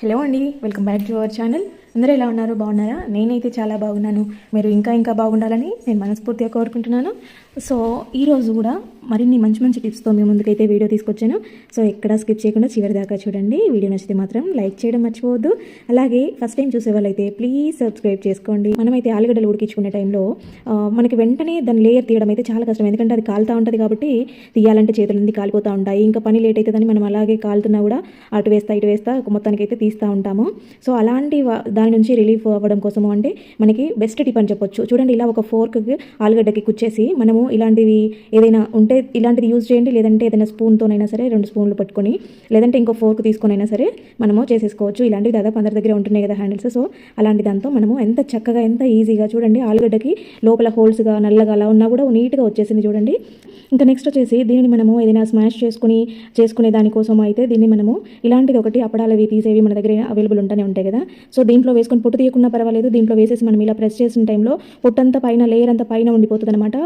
Hello అండి welcome back to our channel. అందరూ ఎలా ఉన్నారు? బాగున్నారా? నేనైతే చాలా బాగున్నాను. మీరు ఇంకా ఇంకా బాగుండాలని నేను మనస్ఫూర్తిగా కోరుకుంటున్నాను. సో ఈరోజు కూడా మరిన్ని మంచి మంచి టిప్స్తో మీ ముందుకైతే వీడియో తీసుకొచ్చాను. సో ఎక్కడ స్కిప్ చేయకుండా చివరి దాకా చూడండి. వీడియో నచ్చితే మాత్రం లైక్ చేయడం మర్చిపోవద్దు. అలాగే ఫస్ట్ టైం చూసే వాళ్ళైతే ప్లీజ్ సబ్స్క్రైబ్ చేసుకోండి. మనమైతే ఆలుగడ్డలు ఉడికించుకునే టైంలో మనకి వెంటనే దాని లేయర్ తీయడం అయితే చాలా కష్టం. ఎందుకంటే అది కాలుతూ ఉంటుంది కాబట్టి తీయాలంటే చేతులు నుండి కాలిపోతూ ఉంటాయి. ఇంకా పని లేట్ అవుతుందని మనం అలాగే కాలుతున్నా కూడా అటు వేస్తా ఇటు వేస్తా మొత్తానికి అయితే తీస్తూ ఉంటాము. సో అలాంటి వా- దాని నుంచి రిలీఫ్ అవ్వడం కోసము అంటే మనకి బెస్ట్ టిప్ అని చెప్పొచ్చు. చూడండి ఇలా ఒక ఫోర్క్కి ఆలుగడ్డకి కుచ్చేసి మనము ఇలాంటివి ఏదైనా ఉంటే ఇలాంటిది యూజ్ చేయండి. లేదంటే ఏదైనా స్పూన్తోనైనా సరే రెండు స్పూన్లు పట్టుకొని లేదంటే ఇంకో ఫోర్క్ తీసుకొని అయినా సరే మనము చేసేసుకోవచ్చు. ఇలాంటివి దాదాపు అందరి దగ్గర ఉంటున్నాయి కదా హ్యాండిల్స్. సో అలాంటి దాంతో మనము ఎంత చక్కగా ఎంత ఈజీగా చూడండి. ఆలుగడ్డకి లోపల హోల్స్గా నల్లగా అలా ఉన్నా కూడా నీట్గా వచ్చేసింది చూడండి. ఇంకా నెక్స్ట్ వచ్చేసి దీనిని మనము ఏదైనా స్మాష్ చేసుకుని చేసుకునే దానికోసం అయితే దీన్ని మనము ఇలాంటిది ఒకటి అప్పడాలవి తీసేవి మన దగ్గర అవైలబుల్ ఉంటూనే ఉంటాయి కదా. సో దీంట్లో వేసుకొని పొట్టు తీయకుండా పర్వాలేదు. దీంట్లో వేసేసి మనం ఇలా ప్రెస్ చేసిన టైంలో పొట్టంతా పైన లేయర్ అంతా పైన ఉండిపోతుంది అనమాట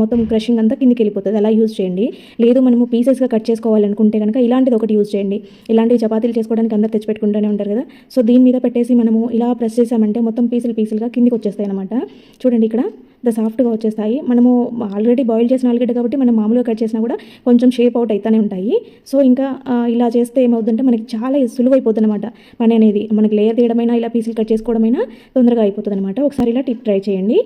మొత్తం క్రషింగ్ అంతా కిందికి వెళ్ళిపోతుంది. అలా యూజ్ చేయండి. లేదు మనము పీసెస్గా కట్ చేసుకోవాలనుకుంటే కనుక ఇలాంటిది ఒకటి యూజ్ చేయండి. ఇలాంటివి చపాతీలు చేసుకోవడానికి అందరు తెచ్చి పెట్టుకుంటూనే ఉంటారు కదా. సో దీని మీద పెట్టేసి మనము ఇలా ప్రెస్ చేసామంటే మొత్తం పీసులు పీసులుగా కిందికి వచ్చేస్తాయి అనమాట చూడండి ఇక్కడ ద సాఫ్ట్గా వచ్చేస్తాయి. మనము ఆల్రెడీ బాయిల్ చేసిన ఆలుగడ్డ కాబట్టి మనం మామూలుగా కట్ చేసినా కూడా కొంచెం షేప్ అవుట్ అవుతూనే ఉంటాయి. సో ఇంకా ఇలా చేస్తే ఏమవుతుందంటే మనకి చాలా సులువైపోతుంది అనమాట పని అనేది మనకి లేయర్ తీయడమైనా ఇలా పీసులు కట్ చేసుకోవడమైనా తొందరగా అయిపోతుంది అనమాట ఒకసారి ఇలా టిప్ ట్రై చేయండి.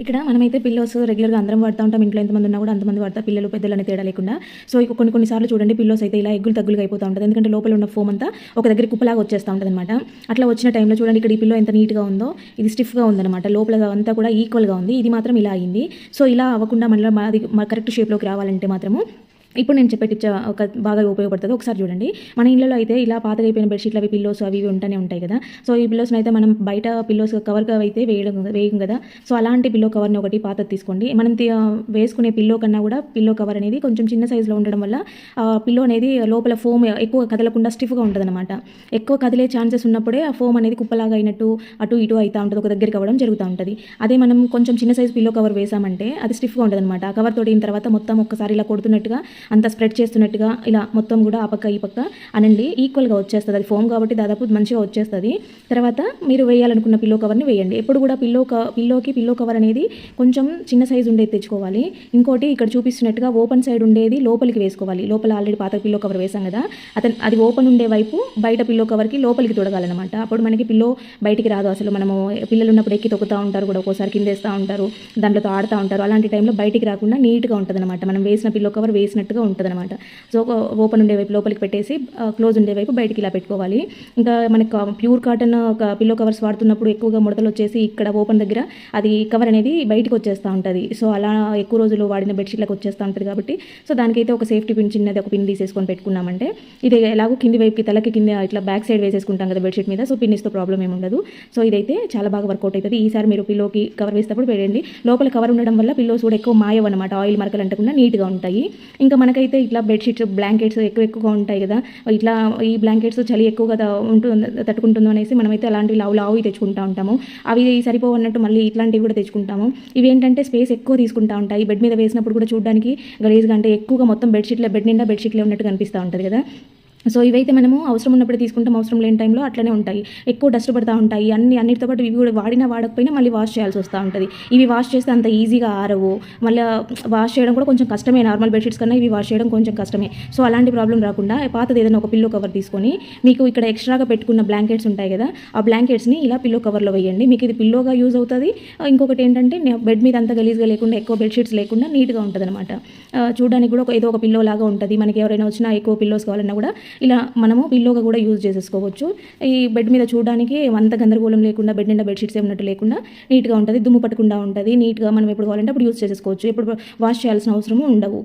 ఇక్కడ మనమైతే పిల్లోస్ రెగ్యులర్గా అందరం వాడుతూ ఉంటాం. ఇంట్లో ఎంతమంది ఉన్నా కూడా అంతమంది వాడతా. పిల్లలు పెద్దలు అనే తేడా లేకుండా. సో ఇక కొన్ని కొన్నిసార్లు చూడండి పిల్లోస్ అయితే ఇలా ఎగ్గులు తగ్గులుగా అయిపోతూ ఉంటుంది. ఎందుకంటే లోపల ఉన్న ఫోమ్ అంతా ఒక దగ్గర కుప్పలాగా వచ్చేస్తూ ఉంటుంది అనమాట అట్లా వచ్చిన టైంలో చూడండి ఇక్కడ ఈ పిల్లో ఎంత నీట్గా ఉందో ఇది స్టిఫ్గా ఉందన్నమాట. లోపల అంతా కూడా ఈక్వల్గా ఉంది. ఇది మాత్రం ఇలా అయింది. సో ఇలా అవ్వకుండా మళ్ళీ అది కరెక్ట్ షేప్లోకి రావాలంటే మాత్రము ఇప్పుడు నేను చెప్పే టిప్ ఒక బాగా ఉపయోగపడుతుంది. ఒకసారి చూడండి. మన ఇళ్ళలో అయితే ఇలా పాతగా అయిపోయిన బెడ్షీట్లు అవి పిల్లోస్ అవి ఇవి ఉంటూనే ఉంటాయి కదా. సో ఈ పిల్లోస్ని అయితే మనం బయట పిల్లోస్ కవర్గా అయితే వేయడం వేయం కదా. సో అలాంటి పిల్లో కవర్ని ఒకటి పాత తీసుకోండి. మనం వేసుకునే పిల్లో కన్నా కూడా పిల్లో కవర్ అనేది కొంచెం చిన్న సైజులో ఉండడం వల్ల పిల్లో అనేది లోపల ఫోమ్ ఎక్కువ కదలకుండా స్టిఫ్గా ఉంటుంది అనమాట ఎక్కువ కదిలే ఛాన్సెస్ ఉన్నప్పుడే ఆ ఫోమ్ అనేది కుప్పలాగా అయినట్టు అటు ఇటు అవుతూ ఉంటుంది ఒక దగ్గరికి అవ్వడం జరుగుతూ ఉంటుంది. అదే మనం కొంచెం చిన్న సైజు పిల్లో కవర్ వేసామంటే అది స్టిఫ్గా ఉంటుంది అనమాట ఆ కవర్ తోటి తర్వాత మొత్తం ఒక్కసారి ఇలా కొడుతున్నట్టుగా అంత స్ప్రెడ్ చేస్తున్నట్టుగా ఇలా మొత్తం కూడా ఆ పక్క ఈ పక్క అనండి ఈక్వల్గా వచ్చేస్తుంది. అది ఫోమ్ కాబట్టి దాదాపు మంచిగా వచ్చేస్తుంది. తర్వాత మీరు వేయాలనుకున్న పిల్లో కవర్ని వేయండి. ఎప్పుడు కూడా పిల్లో క పిల్లోకి పిల్లో కవర్ అనేది కొంచెం చిన్న సైజు ఉండేది తెచ్చుకోవాలి. ఇంకోటి ఇక్కడ చూపిస్తున్నట్టుగా ఓపెన్ సైడ్ ఉండేది లోపలికి వేసుకోవాలి. లోపల ఆల్రెడీ పాత పిల్లో కవర్ వేసాం కదా అతను అది ఓపెన్ ఉండే వైపు బయట పిల్లో కవర్కి లోపలికి తొడగాలన్నమాట. అప్పుడు మనకి పిల్లో బయటికి రాదు అసలు. మనము పిల్లలు ఉన్నప్పుడు ఎక్కి తొక్కుతూ ఉంటారు కూడా ఒక్కోసారి కిందేస్తూ ఉంటారు దాంట్లో ఆడుతూ ఉంటారు. అలాంటి టైంలో బయటికి రాకుండా నీట్గా ఉంటుంది అనమాట మనం వేసిన పిల్లో కవర్ వేసినట్టు వేసినట్టుగా ఉంటుంది అనమాట సో ఓపెన్ ఉండే వైపు లోపలికి పెట్టేసి క్లోజ్ ఉండే వైపు బయటికి ఇలా పెట్టుకోవాలి. ఇంకా మనకి ప్యూర్ కాటన్ ఒక పిల్లో కవర్స్ వాడుతున్నప్పుడు ఎక్కువగా ముడతలు వచ్చేసి ఇక్కడ ఓపెన్ దగ్గర అది కవర్ అనేది బయటకు వచ్చేస్తూ ఉంటుంది. సో అలా ఎక్కువ రోజులు వాడిన బెడ్షీట్లకు వచ్చేస్తూ ఉంటుంది కాబట్టి. సో దానికైతే ఒక సేఫ్టీ పిన్ చిన్నది ఒక పిన్ తీసేసుకొని పెట్టుకున్నామంటే ఇది ఎలాగో కింది వైపుకి తలకి కింద ఇట్లా బ్యాక్ సైడ్ వేసేసుకుంటాం కదా బెడ్షీట్ మీద. సో పిన్నిస్తో ప్రాబ్లం ఏమి ఉండదు. సో ఇదైతే చాలా బాగా వర్కౌట్ అవుతుంది ఈసారి మీరు పిల్లోకి కవర్ వేసేటప్పుడు పెట్టండి లోపల కవర్ ఉండడం వల్ల పిల్లోస్ కూడా ఎక్కువ మాయవన్నమాట. ఆయిల్ మరకలు అంటకుండా నీట్గా ఉంటాయి. ఇంకా మనకైతే ఇట్లా బెడ్షీట్స్ బ్లాంకెట్స్ ఎక్కువ ఎక్కువగా ఉంటాయి కదా. ఇట్లా ఈ బ్లాంకెట్స్ చలి ఎక్కువగా ఉంటుంది తట్టుకుంటుందో అనేసి మనమైతే అలాంటివి లావు లావు తెచ్చుకుంటా ఉంటాము. అవి సరిపోవన్నట్టు మళ్ళీ ఇట్లాంటివి కూడా తెచ్చుకుంటాము. ఇవి ఏంటంటే స్పేస్ ఎక్కువ తీసుకుంటా ఉంటాయి. బెడ్ మీద వేసినప్పుడు కూడా చూడడానికి గలీజ్గా అంటే ఎక్కువగా మొత్తం బెడ్షీట్లే బెడ్ నిండా బెడ్షీట్లే ఉన్నట్టు కనిపిస్తూ ఉంటుంది కదా. సో ఇవైతే మనము అవసరం ఉన్నప్పుడు తీసుకుంటాం అవసరం లేని టైంలో అట్లనే ఉంటాయి. ఎక్కువ డస్ట్ పడుతూ ఉంటాయి. అన్ని అన్నిటితో పాటు ఇవి కూడా వాడినా వాడకపోయినా మళ్ళీ వాష్ చేయాల్సి వస్తూ ఉంటుంది. ఇవి వాష్ చేస్తే అంత ఈజీగా ఆరవు. మళ్ళీ వాష్ చేయడం కూడా కొంచెం కష్టమే. నార్మల్ బెడ్షీట్స్ కన్నా ఇవి వాష్ చేయడం కొంచెం కష్టమే. సో అలాంటి ప్రాబ్లం రాకుండా పాతది ఏదైనా ఒక పిల్లో కవర్ తీసుకొని మీకు ఇక్కడ ఎక్స్ట్రాగా పెట్టుకున్న బ్లాంకెట్స్ ఉంటాయి కదా ఆ బ్లాంకెట్స్ని ఇలా పిల్లో కవర్లో వేయండి. మీకు ఇది పిల్లోగా యూజ్ అవుతుంది. ఇంకొకటి ఏంటంటే బెడ్ మీద అంత గలీజ్గా లేకుండా ఎక్కువ బెడ్షీట్స్ లేకుండా నీట్గా ఉంటుంది అనమాట చూడడానికి కూడా ఒక- ఏదో ఒక పిల్లో లాగా ఉంటుంది. మనకి ఎవరైనా వచ్చినా ఎక్కువ పిల్లోస్ కావాలన్నా కూడా ఇలా మనము పిల్లోగా కూడా యూజ్ చేసేసుకోవచ్చు. ఈ బెడ్ మీద చూడడానికి అంత గందరగోళం లేకుండా బెడ్ నిండా బెడ్షీట్స్ ఏమన్నట్టు లేకుండా నీట్గా ఉంటుంది దుమ్ము పట్టకుండా ఉంటుంది నీట్గా మనం ఎప్పుడు కావాలంటే అప్పుడు యూజ్ చేసేసుకోవచ్చు. ఎప్పుడు వాష్ చేయాల్సిన అవసరము ఉండవు.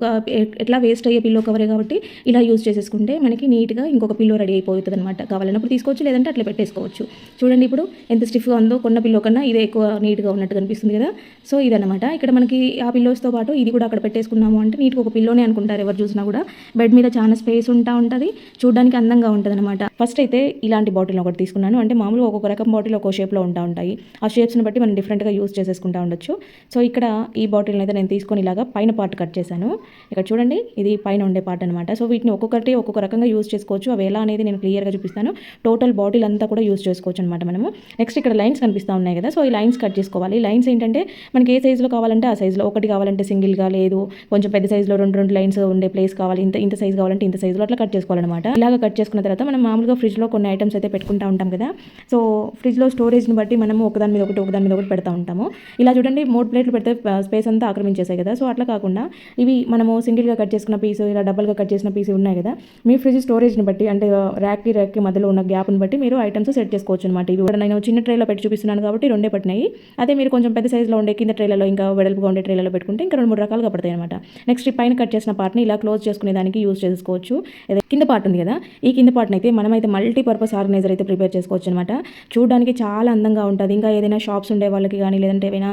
ఎట్లా వేస్ట్ అయ్యే పిల్లో కవరే కాబట్టి ఇలా యూజ్ చేసేసుకుంటే మనకి నీట్గా ఇంకొక పిల్లో రెడీ అయిపోతుంది అనమాట కావాలన్నప్పుడు తీసుకోవచ్చు లేదంటే అట్లా పెట్టేసుకోవచ్చు. చూడండి ఇప్పుడు ఎంత స్టిఫ్గా ఉందో కొన్న పిల్లో కన్నా ఇదే ఎక్కువ నీట్గా ఉన్నట్టు కనిపిస్తుంది కదా. సో ఇదనమాట ఇక్కడ మనకి ఆ పిల్లోస్తో పాటు ఇది కూడా అక్కడ పెట్టేసుకున్నాము అంటే నీట్గా ఒక పిల్లోనే అనుకుంటారు ఎవరు చూసినా కూడా. బెడ్ మీద చాలా స్పేస్ ఉంటా ఉంటుంది. చూడడానికి అందంగా ఉంటుంది అనమాట ఫస్ట్ అయితే ఇలాంటి బాటిల్ ఒకటి తీసుకున్నాను. అంటే మామూలుగా ఒక్కొక్క రకం బాటిల్ ఒక్కో షేప్లో ఉంటా ఉంటాయి. ఆ షేప్స్ని బట్టి మనం డిఫరెంట్గా యూస్ చేసేసుకుంటా ఉండొచ్చు. సో ఇక్కడ ఈ బాటిల్ని అయితే నేను తీసుకొని ఇలాగా పైన పార్ట్ కట్ చేశాను. ఇక్కడ చూడండి ఇది పైన ఉండే పార్ట్ అనమాట సో వీటిని ఒక్కొక్కటి ఒక్కొక్క రకంగా యూస్ చేసుకోవచ్చు. అవి ఎలా అనేది నేను క్లియర్గా చూపిస్తాను. టోటల్ బాటిల్ అంతా కూడా యూస్ చేసుకోవచ్చు అనమాట మనము. నెక్స్ట్ ఇక్కడ లైన్స్ కనిపిస్తూ ఉన్నాయి కదా. సో ఈ లైన్స్ కట్ చేసుకోవాలి. లైన్స్ ఏంటంటే మనకి ఏ సైజులో కావాలంటే ఆ సైజులో. ఒకటి కావాలంటే సింగిల్గా లేదు. కొంచెం పెద్ద సైజులో రెండు రెండు లైన్స్ ఉండే ప్లేస్ కావాలి. ఇంత ఇంత సైజ్ కావాలంటే ఇంత సైజులో అట్లా కట్ చేసుకోవాలన్నమాట. ఇలాగ కట్ చేసుకున్న తర్వాత మనం మామూలుగా ఫ్రిడ్జ్లో కొన్ని ఐటమ్స్ అయితే పెట్టుకుంటా ఉంటాం కదా. సో ఫ్రిడ్జ్లో స్టోరేజ్ని బట్టి మనము ఒకదాని మీద ఒకటి ఒకదాని మీద ఒకటి పెడతా ఉంటాము. ఇలా చూడండి మూడు ప్లేట్లు పెడితే స్పేస్ అంతా ఆక్రమించేసాయి కదా. సో అట్లా కాకుండా ఇవి మనము సింగిల్గా కట్ చేసుకున్న పీస్ ఇలా డబల్గా కట్ చేసిన పీస్ ఉన్నాయి కదా. మీ ఫ్రిడ్జ్ స్టోరేజ్ని బట్టి అంటే ర్యాక్కి ర్యాక్కి మధ్యలో ఉన్న గ్యాప్ని బట్టి మీరు ఐటమ్స్ సెట్ చేసుకోవచ్చు అనమాట. ఇవి కూడా నేను చిన్న ట్రైలో పెట్టి చూపిస్తున్నాను కాబట్టి రెండే పట్టినాయి. అదే మీరు కొంచెం పెద్ద సైజులో ఉండే కింద ట్రైలలో ఇంకా వెడల్పుగా ఉండే ట్రైలలో పెట్టుకుంటే ఇంకా రెండు మూడు రకాలుగా పడతాయి అనమాట. నెక్స్ట్ పైన కట్ చేసిన పార్ట్ని ఇలా క్లోజ్ చేసుకునే దానికి యూజ్ చేసుకోవచ్చు. కింద పార్ట్ ఉంది. కదా? ఈ కింద పాటనైతే అయితే మనమైతే మల్టీపర్పస్ ఆర్గనైజర్ అయితే ప్రిపేర్ చేసుకోవచ్చు అనమాట చూడడానికి చాలా అందంగా ఉంటుంది. ఇంకా ఏదైనా షాప్స్ ఉండే వాళ్ళకి కానీ లేదంటే ఏమైనా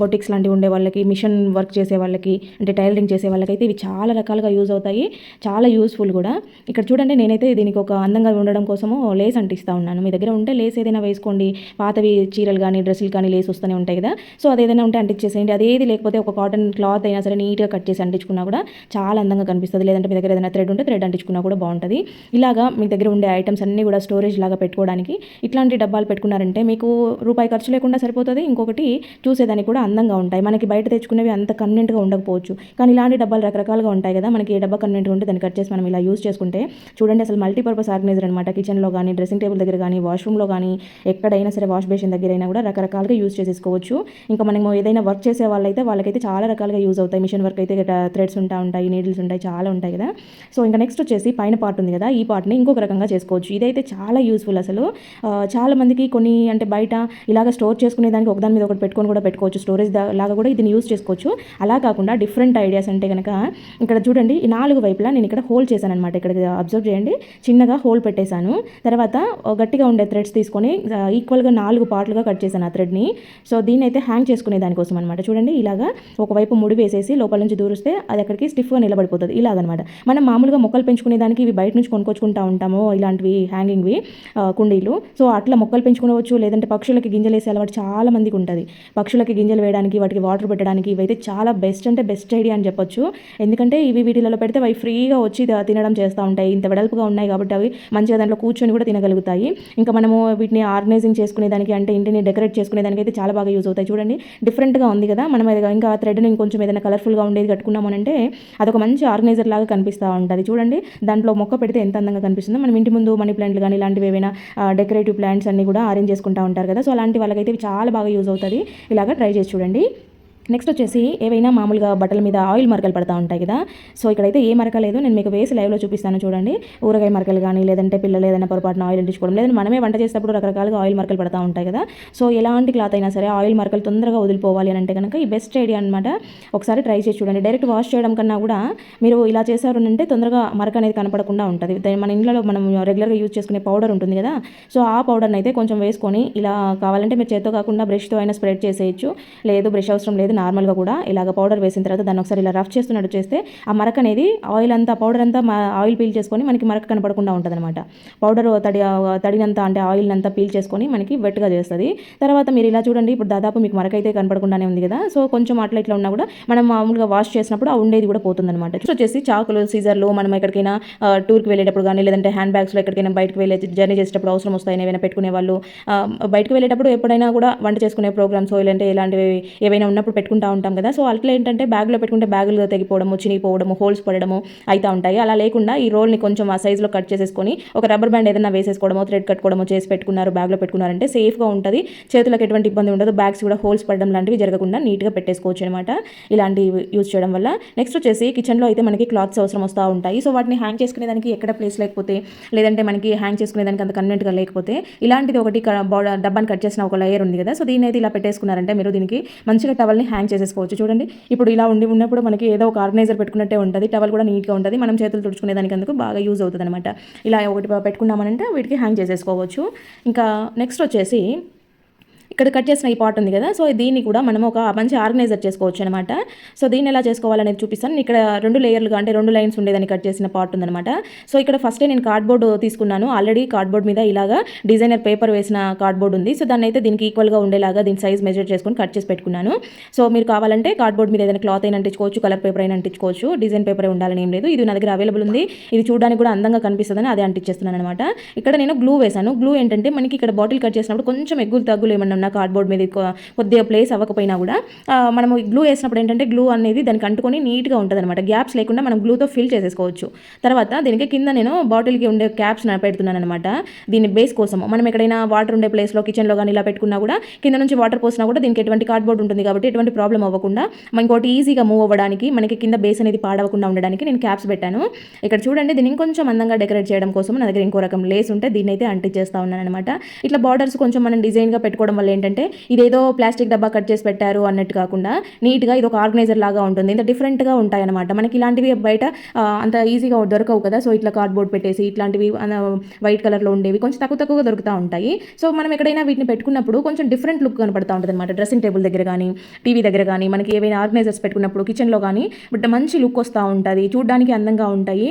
బొటిక్స్ లాంటివి ఉండే వాళ్ళకి మిషన్ వర్క్ చేసే వాళ్ళకి అంటే టైలరింగ్ చేసే వాళ్ళకైతే ఇవి చాలా రకాలుగా యూజ్ అవుతాయి. చాలా యూస్ఫుల్ కూడా. ఇక్కడ చూడండి నేనైతే దీనికి ఒక అందంగా ఉండడం కోసము లేస్ అంటిస్తూ ఉన్నాను. మీ దగ్గర ఉంటే లేస్ ఏదైనా వేసుకోండి. పాతవి చీరలు కానీ డ్రెస్సులు కానీ లేస్ వస్తూనే ఉంటాయి కదా? సో అది ఏదైనా ఉంటే అంటించేసేయండి అదేది లేకపోతే ఒక కాటన్ క్లాత్ అయినా సరే నీట్గా కట్ చేసి అంటించుకున్నా కూడా చాలా అందంగా కనిపిస్తుంది. లేదంటే మీ దగ్గర ఏదైనా థ్రెడ్ ఉంటే థ్రెడ్ అంటించుకున్నా కూడా బాగుంటుంది. ఇలాగా మీ దగ్గర ఉండే ఐటమ్స్ అన్నీ కూడా స్టోరేజ్ లాగా పెట్టుకోవడానికి ఇట్లాంటి డబ్బాలు పెట్టుకున్నారంటే మీకు రూపాయి ఖర్చు లేకుండా సరిపోతుంది. ఇంకొకటి చూసేదానికి కూడా అందంగా ఉంటాయి. మనకి బయట తెచ్చుకునేవి అంత కన్వెంట్గా ఉండకపోవచ్చు. కానీ ఇలాంటి డబ్బాలు రకరకాలుగా ఉంటాయి కదా మనకి ఏ డబ్బా కన్వెంట్గా ఉంటే దాన్ని కట్ చేసి మనం ఇలా యూస్ చేసుకుంటే చూడండి అసలు మల్టీపర్పస్ ఆర్గనైజర్ అనమాట కిచెన్లో కానీ డ్రెస్సింగ్ టేబుల్ దగ్గర కానీ వాష్రూమ్లో కానీ ఎక్కడైనా సరే వాష్ బేసిన్ దగ్గర అయినా కూడా రకరకాలుగా యూస్ చేసేసుకోవచ్చు. ఇంకా మనము ఏదైనా వర్క్ చేసే వాళ్ళైతే వాళ్ళకైతే చాలా రకాలుగా యూజ్ అవుతాయి. మిషన్ వర్క్ అయితే థ్రెడ్స్ ఉంటా ఉంటాయి నీడిల్స్ ఉంటాయి చాలా ఉంటాయి కదా. సో ఇంకా నెక్స్ట్ వచ్చేసి పైన పార్ట్ ఉంది కదా ఈ పార్ట్ని ఇంకొక రకంగా చేసుకోవచ్చు. ఇదైతే చాలా యూస్ఫుల్ అసలు. చాలామందికి చాలా మందికి కొన్ని అంటే బయట ఇలాగ స్టోర్ చేసుకునే దానికి ఒకదాని మీద ఒకటి పెట్టుకొని కూడా పెట్టుకోవచ్చు. స్టోరేజ్ లాగా కూడా ఇది యూస్ చేసుకోవచ్చు. అలా కాకుండా డిఫరెంట్ ఐడియాస్ అంటే కనుక ఇక్కడ చూడండి ఈ నాలుగు వైపులా నేను ఇక్కడ హోల్ చేశాను అనమాట ఇక్కడ అబ్జర్వ్ చేయండి. చిన్నగా హోల్ పెట్టేశాను. తర్వాత గట్టిగా ఉండే థ్రెడ్స్ తీసుకొని ఈక్వల్గా నాలుగు పార్ట్లుగా కట్ చేశాను ఆ థ్రెడ్ని సో దీన్ని అయితే హ్యాంగ్ చేసుకునే దానికోసం అనమాట చూడండి ఇలాగా ఒకవైపు ముడి వేసేసి లోపల నుంచి దూరిస్తే అది అక్కడికి స్టిఫ్గా నిలబడిపోతుంది. ఇలాగనమాట మనం మామూలుగా మొక్కలు పెంచుకునే దానికి ఇవి బయట నుంచి కొనుక్కొచ్చుకుంటా ఉంటాము ఇలాంటివి హ్యాంగింగ్వి కుండీలు. సో అట్లా మొక్కలు పెంచుకోవచ్చు లేదంటే పక్షులకి గింజలు వేసే అలవాటు చాలా మందికి ఉంటుంది. పక్షులకి గింజలు వేయడానికి వాటికి వాటర్ పెట్టడానికి ఇవైతే చాలా బెస్ట్ అంటే బెస్ట్ ఐడియా అని చెప్పొచ్చు. ఎందుకంటే ఇవి వీటిలలో పెడితే అవి ఫ్రీగా వచ్చి తినడం చేస్తూ ఉంటాయి. ఇంత వెడల్పుగా ఉన్నాయి కాబట్టి అవి మంచిగా దాంట్లో కూర్చొని కూడా తినగలుగుతాయి. ఇంకా మనము వీటిని ఆర్గనైజింగ్ చేసుకునే దానికి అంటే ఇంటిని డెకరేట్ చేసుకునేదానికి అయితే చాలా బాగా యూజ్ అవుతాయి. చూడండి డిఫరెంట్గా ఉంది కదా మనం ఇంకా థ్రెడ్ని ఇంకొంచెం ఏదైనా కలర్ఫుల్గా ఉండేది కట్టుకున్నాము అంటే అదొక మంచి ఆర్గనైజర్ లాగా కనిపిస్తూ ఉంటుంది. చూడండి దాంట్లో మొక్క పెడితే ఎంత అందంగా కనిపిస్తుందో. మనం ఇంటి ముందు మనీ ప్లాంట్లు కానీ ఇలాంటివి ఏవైనా డెకరేటివ్ ప్లాంట్స్ అన్ని కూడా అరేంజ్ చేసుకుంటూ ఉంటారు కదా. సో అలాంటి వాళ్ళకైతే చాలా బాగా యూజ్ అవుతుంది. ఇలాగా ట్రై చేసి చూడండి. నెక్స్ట్ వచ్చేసి ఏవైనా మామూలుగా బట్టల మీద ఆయిల్ మరకలు పడతా ఉంటాయి కదా. సో ఇక్కడైతే ఏ మరక లేదు. నేను మీకు వేసి లైవ్లో చూపిస్తాను చూడండి. ఊరగాయ మరకలు కానీ లేదంటే పిల్లలు ఏదైనా పొరపాటున ఆయిల్ అంటించుకోవడం లేదంటే మనమే వంట చేసేటప్పుడు రకరకాలుగా ఆయిల్ మరకలు పడతా ఉంటాయి కదా. సో ఎలాంటి క్లాత్ అయినా సరే ఆయిల్ మరకలు తొందరగా వదిలిపోవాలి అని అంటే కనుక ఈ బెస్ట్ ఐడియా అనమాట ఒకసారి ట్రై చేసి చూడండి. డైరెక్ట్ వాష్ చేయడం కన్నా కూడా మీరు ఇలా చేశారు అంటే తొందరగా మరక అనేది కనపడకుండా ఉంటుంది. మన ఇంట్లో మనం రెగ్యులర్గా యూజ్ చేసుకునే పౌడర్ ఉంటుంది కదా. సో ఆ పౌడర్ని అయితే కొంచెం వేసుకొని ఇలా కావాలంటే మీరు చేత్తో కాకుండా బ్రష్తో అయినా స్ప్రెడ్ చేసేయచ్చు. లేదు బ్రష్ అవసరం లేదు. నార్మల్గా కూడా ఇలాగ పౌడర్ వేసిన తర్వాత దాన్ని ఒకసారి ఇలా రఫ్ చేస్తున్నట్టు చేస్తే ఆ మరక అనేది ఆయిల్ అంతా పౌడర్ అంతా ఆయిల్ పీల్ చేసుకొని మనకి మరక కనపడకుండా ఉంటుంది అనమాట పౌడర్ తడి తడినంత అంటే ఆయిల్ అంతా పీల్ చేసుకొని మనకి వెట్గా చేస్తుంది. తర్వాత మీరు ఇలా చూడండి ఇప్పుడు దాదాపు మీకు మరక అయితే కనపడకుండానే ఉంది కదా. సో కొంచెం అట్లా ఇట్లా ఉన్నా కూడా మనం మామూలుగా వాష్ చేసినప్పుడు ఆ ఉండేది కూడా పోతుందన్నమాట. వచ్చేసి చాకులు సీజర్లు మనం ఎక్కడికైనా టూర్కి వెళ్ళేటప్పుడు కానీ లేదంటే హ్యాండ్ బ్యాగ్స్లో ఎక్కడికైనా బయటకు వెళ్ళే జర్నీ చేసేటప్పుడు అవసరం వస్తాయని ఏమైనా పెట్టుకునే వాళ్ళు బయటకు వెళ్ళేటప్పుడు ఎప్పుడైనా కూడా వంట చేసుకునే ప్రోగ్రామ్స్ లేదంటే ఇలాంటివి ఏవైనా ఉన్నప్పుడు పెట్టుకుంటా ఉంటాం కదా. సో అట్లా ఏంటంటే బ్యాగ్లో పెట్టుకుంటే బ్యాగులు తెగిపోవడము చినిగిపోవడము హోల్స్ పడడము అవుతూ ఉంటాయి. అలా లేకుండా ఈ రోల్ని కొంచెం ఆ సైజులో కట్ చేసేసుకొని ఒక రబ్బర్ బ్యాండ్ ఏదైనా వేసేసుకోవడమో థ్రెడ్ కట్టుకోవడమో చేసి పెట్టుకున్నారు బ్యాగ్లో పెట్టుకున్నారంటే సేఫ్గా ఉంటుంది. చేతులకు ఎటువంటి ఇబ్బంది ఉండదు. బ్యాగ్స్ కూడా హోల్స్ పడడం లాంటివి జరగకుండా నీట్గా పెట్టేసుకోవచ్చు అనమాట ఇలాంటివి యూజ్ చేయడం వల్ల. నెక్స్ట్ వచ్చేసి కిచెన్లో అయితే మనకి క్లాత్స్ అవసరం వస్తూ ఉంటాయి. సో వాటిని హ్యాంగ్ చేసుకునే దానికి ఎక్కడ ప్లేస్ లేకపోతే లేదంటే మనకి హ్యాంగ్ చేసుకునే దానికి అంత కన్వెంట్గా లేకపోతే ఇలాంటిది ఒకటి డబ్బాని కట్ చేసిన ఒక లేయర్ ఉంది కదా. సో దీన్ని అయితే ఇలా పెట్టేసుకున్నారంటే మీరు దీనికి మంచిగా టవల్ని హ్యాంగ్ చేసేసుకోవచ్చు. చూడండి ఇప్పుడు ఇలా ఉండి ఉన్నప్పుడు మనకి ఏదో ఒక ఆర్గనైజర్ పెట్టుకున్నట్టే ఉంటుంది టవల్ కూడా నీట్గా ఉంటుంది. మనం చేతులు తుడుచుకునే దానికి అందుకు బాగా యూజ్ అవుతుంది అనమాట ఇలా ఒకటి పెట్టుకున్నామనంటే వీటికి హ్యాంగ్ చేసేసుకోవచ్చు. ఇంకా నెక్స్ట్ వచ్చేసి ఇక్కడ కట్ చేసిన ఈ పార్ట్ ఉంది కదా. సో దీన్ని కూడా మనం ఒక మంచి ఆర్గనైజర్ చేసుకోవచ్చు అనమాట సో దీన్ని ఎలా చేసుకోవాలనేది చూపిస్తాను. ఇక్కడ రెండు లేయర్లుగా అంటే రెండు లైన్స్ ఉండేదని కట్ చేసిన పార్ట్ ఉందనమాట సో ఇక్కడ ఫస్టే నేను కార్డ్బోర్డ్ తీసుకున్నాను. ఆల్రెడీ కార్డ్బోర్డ్ మీద ఇలాగా డిజైనర్ పేపర్ వేసిన కార్డ్బోర్డ్ ఉంది. సో దాన్ని అయితే దీనికి ఈక్వల్గా ఉండేలాగా దీని సైజ్ మెజర్ చేసుకొని కట్ చేసి పెట్టుకున్నాను. సో మీరు కావాలంటే కార్డ్బోర్డ్ మీద ఏదైనా క్లాత్ అయినా అంటించుకోవచ్చు కలర్ పేపర్ అయినా అంటించుకోవచ్చు. డిజైన్ పేపర్ ఉండాలని ఏం లేదు. ఇది నా దగ్గర అవైలబుల్ ఉంది. ఇది చూడడానికి కూడా అందంగా కనిపిస్తుందని అదే అంటించేస్తున్నాను అనమాట ఇక్కడ నేను గ్లూ వేశాను. గ్లూ ఏంటంటే మనకి ఇక్కడ బాటిల్ కట్ చేసినప్పుడు కొంచెం ఎగ్గులు తగ్గులు ఏమన్నా కార్డ్బోర్డ్ మీద కొద్దిగా ప్లేస్ అవ్వకపోయినా కూడా మనం మనము గ్లూ వేసినప్పుడు ఏంటంటే గ్లూ అనేది దానికి అంటుకొని నీట్గా ఉంటుంది అనమాట గ్యాప్స్ లేకుండా మనం గ్లూతో ఫిల్ చేసేసుకోవచ్చు. తర్వాత దీనికి కింద నేను బాటిల్కి ఉండే క్యాప్స్ పెడుతున్నాను అనమాట దీని బేస్ కోసం మనం ఎక్కడైనా వాటర్ ఉండే ప్లేస్లో కిచెన్లో కానీ ఇలా పెట్టుకున్నా కూడా కింద నుంచి వాటర్ పోసినా కూడా దీనికి ఎటువంటి కార్డ్బోర్డ్ ఉంటుంది కాబట్టి ఎటువంటి ప్రాబ్లం అవ్వకుండా ఇంకోటి ఈజీగా మూవ్ అవ్వడానికి మనకి కింద బేస్ అనేది పాడవకుండా ఉండడానికి నేను క్యాప్స్ పెట్టాను. ఇక్కడ చూడండి దీన్ని ఇంకొంచెం అందంగా డెకరేట్ చేయడం కోసం నా దగ్గర ఇంకో రకం లేస్ ఉంటే దీన్ని అయితే అంటించేస్తా ఉన్నాను అనమాట ఇట్లా బార్డర్స్ కొంచెం మనం డిజైన్గా పెట్టుకోవడం వల్ల ఏంటంటే ఇదేదో ప్లాస్టిక్ డబ్బా కట్ చేసి పెట్టారు అన్నట్టు కాకుండా నీట్గా ఇది ఒక ఆర్గనైజర్ లాగా ఉంటుంది. ఇంత డిఫరెంట్గా ఉంటాయన్నమాట. మనకి ఇలాంటివి బయట అంత ఈజీగా దొరకవు కదా. సో ఇట్లా కార్డ్బోర్డ్ పెట్టేసి ఇట్లాంటివి వైట్ కలర్లో ఉండేవి కొంచెం తక్కువ తక్కువగా దొరుకుతూ ఉంటాయి. సో మనం ఎక్కడైనా వీటిని పెట్టుకున్నప్పుడు కొంచెం డిఫరెంట్ లుక్ కనపడతా ఉంటుంది అనమాట డ్రెస్సింగ్ టేబుల్ దగ్గర కానీ టీవీ దగ్గర కానీ మనకి ఏవైనా ఆర్గనైజర్స్ పెట్టుకున్నప్పుడు కిచెన్లో కానీ బట్ మంచి లుక్ వస్తూ ఉంటుంది. చూడడానికి అందంగా ఉంటాయి.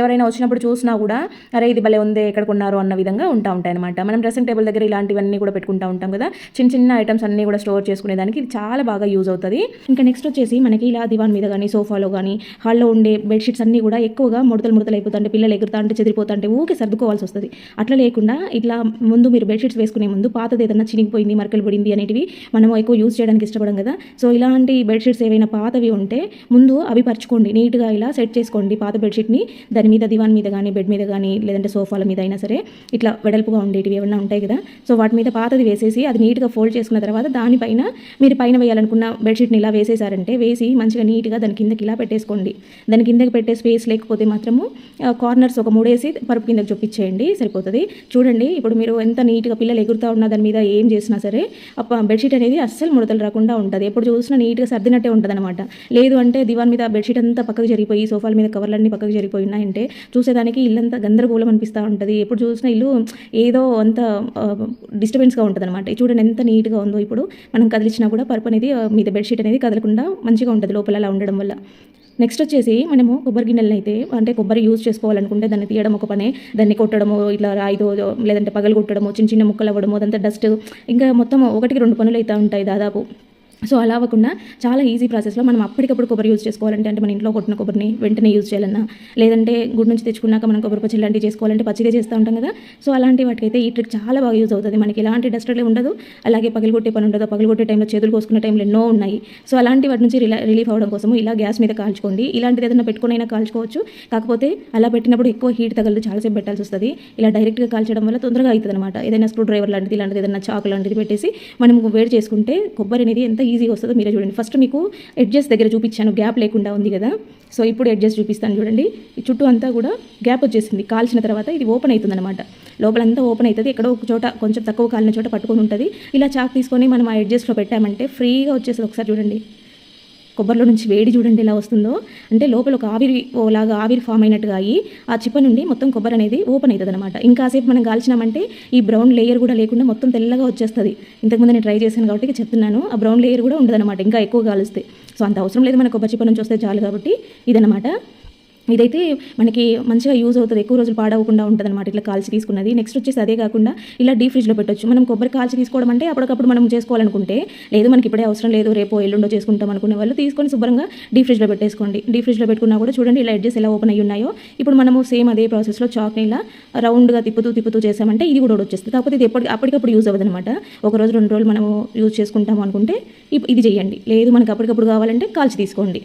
ఎవరైనా వచ్చినప్పుడు చూసినా కూడా అరే ఇది భలే ఉంది ఎక్కడ కొన్నారు? అన్న విధంగా ఉంటా ఉంటాయి అనమాట మనం డ్రెస్సింగ్ టేబుల్ దగ్గర ఇలాంటివన్నీ కూడా పెట్టుకుంటూ ఉంటాం కదా. చిన్న చిన్న ఐటమ్స్ అన్నీ కూడా స్టోర్ చేసుకునేదానికి ఇది చాలా బాగా యూజ్ అవుతుంది. ఇంకా నెక్స్ట్ వచ్చేసి మనకి ఇలా దివాన్ మీద కానీ సోఫాలో కానీ హాల్లో ఉండే బెడ్షీట్స్ అన్నీ కూడా ఎక్కువగా ముడతలు ముడతలు అయిపోతుంటే పిల్లలు ఎగురుతా చెదిరిపోతుంటే ఊకే సర్దుకోవాల్సి వస్తుంది. అట్లా లేకుండా ఇట్లా ముందు మీరు బెడ్షీట్స్ వేసుకునే ముందు పాతది ఏదైనా చినిగిపోయింది మరకలు పడింది అనేటివి మనము ఎక్కువ యూజ్ చేయడానికి ఇష్టపడం కదా. సో ఇలాంటి బెడ్షీట్స్ ఏవైనా పాతవి ఉంటే ముందు అవి పరచుకోండి. నీట్గా ఇలా సెట్ చేసుకోండి పాత బెడ్షీట్ని దాని మీద దివాన్ మీద కానీ బెడ్ మీద కానీ లేదంటే సోఫాల మీద అయినా సరే ఇట్లా వెడల్పుగా ఉండేటివి ఏమైనా ఉంటాయి కదా. సో వాటి మీద పాతది వేసేసి అది నీట్గా ఫోల్డ్ చేసుకున్న తర్వాత దానిపైన మీరు పైన వేయాలనుకున్న బెడ్షీట్ని ఇలా వేసేసారంటే వేసి మంచిగా నీట్గా దాని కిందకి ఇలా పెట్టేసుకోండి. దాని కిందకి పెట్టే స్పేస్ లేకపోతే మాత్రము కార్నర్స్ ఒక మూడేసి పరుపు కిందకి చూపించేయండి సరిపోతుంది. చూడండి ఇప్పుడు మీరు ఎంత నీట్గా పిల్లలు ఎగురుతా ఉన్నా దాని మీద ఏం చేసినా సరే ఆ బెడ్షీట్ అనేది అస్సలు ముడతలు రాకుండా ఉంటుంది. ఎప్పుడు చూసినా నీట్గా సర్దినట్టే ఉంటుంది అనమాట లేదు అంటే దివాన్ మీద బెడ్షీట్ అంతా పక్కకు జరిగిపోయి సోఫాల మీద కవర్లన్నీ పక్కకు జరిగిపోయి ఉన్నాయంటే చూసేదానికి ఇల్లంతా గందరగోళం అనిపిస్తూ ఉంటుంది. ఎప్పుడు చూసినా ఇల్లు ఏదో అంత డిస్టర్బెన్స్గా ఉంటుంది అనమాట చూడండి ఎంత నీట్గా ఉందో ఇప్పుడు మనం కదిలించినా కూడా పరుపు అనేది మీద బెడ్షీట్ అనేది కదలకుండా మంచిగా ఉంటుంది లోపల అలా ఉండడం వల్ల. నెక్స్ట్ వచ్చేసి మనము కొబ్బరి గిన్నెలను అయితే అంటే కొబ్బరి యూజ్ చేసుకోవాలనుకుంటే దాన్ని తీయడం ఒక పనే. దాన్ని కొట్టడము ఇట్లా రాయిదో లేదంటే పగలు కొట్టడము చిన్న చిన్న ముక్కలు అవ్వడము అదంతా డస్ట్ ఇంకా మొత్తం ఒకటికి రెండు పనులు అయితే ఉంటాయి దాదాపు. సో అలా అవ్వకుండా చాలా ఈజీ ప్రాసెస్లో మనం అప్పటికప్పుడు కొబ్బరి యూజ్ చేసుకోవాలంటే అంటే మన ఇంట్లో కొట్టిన కొబ్బరిని వెంటనే యూజ్ చేయాలన్నా లేదంటే గుడి నుంచి తెచ్చుకున్నాక మనం కొబ్బరి పచ్చడి లాంటివి చేసుకోవాలంటే పచ్చిగా చేస్తూ ఉంటాం కదా. సో అలాంటి వాటికైతే ఈ ట్రిక్ చాలా బాగా యూజ్ అవుతుంది. మనకి ఎలాంటి డస్ట్ ఉండదు. అలాగే పగిలిగొట్టే పని ఉండదు. పగిలిగొట్టే టైంలో చేతులు కోసుకునే టైంలో ఎన్నో ఉన్నాయి. సో అలాంటి వాటి నుంచి రిలీఫ్ అవ్వడం కోసం ఇలా గ్యాస్ మీద కాల్చుకోండి. ఇలాంటిది ఏదైనా పెట్టుకుని అయినా కాల్చుకోవచ్చు. కాకపోతే అలా పెట్టినప్పుడు ఎక్కువ హీట్ తగలదు. చాలాసేపు పెట్టాల్సి వస్తుంది. ఇలా డైరెక్ట్గా కాల్చడం వల్ల తొందరగా అవుతుంది అనమాట ఏదైనా స్క్రూ డ్రైవర్ లాంటిది ఇలాంటిది ఏదైనా చాకు లాంటిది పెట్టేసి మనం వేడి చేసుకుంటే కొబ్బరి అనేది ఎంత ఈజీగా వస్తుందో. మీరే చూడండి. ఫస్ట్ మీకు ఎడ్జెస్ దగ్గర చూపించాను. గ్యాప్ లేకుండా ఉంది కదా. సో ఇప్పుడు ఎడ్జెస్ చూపిస్తాను చూడండి. ఈ చుట్టూ అంతా కూడా గ్యాప్ వచ్చేసింది. కాల్చిన తర్వాత ఇది ఓపెన్ అవుతుంది అనమాట లోపలంతా ఓపెన్ అవుతుంది ఎక్కడో ఒక చోట కొంచెం తక్కువ కాలిన చోట పట్టుకొని ఉంటుంది. ఇలా చాక్ తీసుకొని మనం ఆ ఎడ్జెస్లో పెట్టామంటే ఫ్రీగా వచ్చేస్తుంది. ఒకసారి చూడండి. కొబ్బరిలో నుంచి వేడి చూడండి ఎలా వస్తుందో. అంటే లోపల ఒక ఆవిరి ఓలాగా ఆవిరి ఫామ్ అయినట్టుగా అయ్యి ఆ చిప్ప నుండి మొత్తం కొబ్బరి అనేది ఓపెన్ అవుతుంది అనమాట ఇంకాసేపు మనం కాల్చినామంటే ఈ బ్రౌన్ లేయర్ కూడా లేకుండా మొత్తం తెల్లగా వచ్చేస్తుంది. ఇంతకుముందు నేను ట్రై చేశాను కాబట్టి చెప్తున్నాను. ఆ బ్రౌన్ లేయర్ కూడా ఉండదన్నమాట ఇంకా ఎక్కువ కాలుస్తే సో అంత అవసరం లేదు మన కొబ్బరి చిప్ప నుంచి వస్తే చాలు కాబట్టి ఇదనమాట ఇదైతే మనకి మంచిగా యూజ్ అవుతుంది. ఎక్కువ రోజులు పాడవకుండా ఉంటుంది అనమాట ఇట్లా కాల్చి తీసుకున్నది. నెక్స్ట్ వచ్చేసి అదే కాకుండా ఇలా డీ ఫ్రిడ్జ్లో పెట్టొచ్చు. మనం కొబ్బరి కాల్చి తీసుకోవడం అంటే అప్పటికప్పుడు మనం చేసుకోవాలనుకుంటే లేదు మనకి ఇప్పుడే అవసరం లేదు రేపు ఎల్లుండో చేసుకుంటాం అనుకునే వాళ్ళు తీసుకొని శుభ్రంగా డీ ఫ్రిడ్జ్లో పెట్టేసుకోండి. డీ ఫ్రిడ్జ్లో పెట్టుకున్నా కూడా చూడండి ఇలా ఎడ్జెస్ ఎలా ఓపెన్ అయ్యి ఉన్నాయో. ఇప్పుడు మనము సేమ్ అదే ప్రాసెస్లో చాక్ని ఇలా రౌండ్గా తిప్పుతూ తిప్పుతూ చేసామంటే ఇది కూడా వచ్చేస్తుంది. కాకపోతే ఇది ఎప్పటి అప్పటికప్పుడు యూజ్ అవ్వదు అనమాట ఒక రోజు రెండు రోజులు మనము యూజ్ చేసుకుంటాము అనుకుంటే ఇప్- ఇది చేయండి. లేదు మనకు అప్పటికప్పుడు కావాలంటే కాల్చి తీసుకోండి.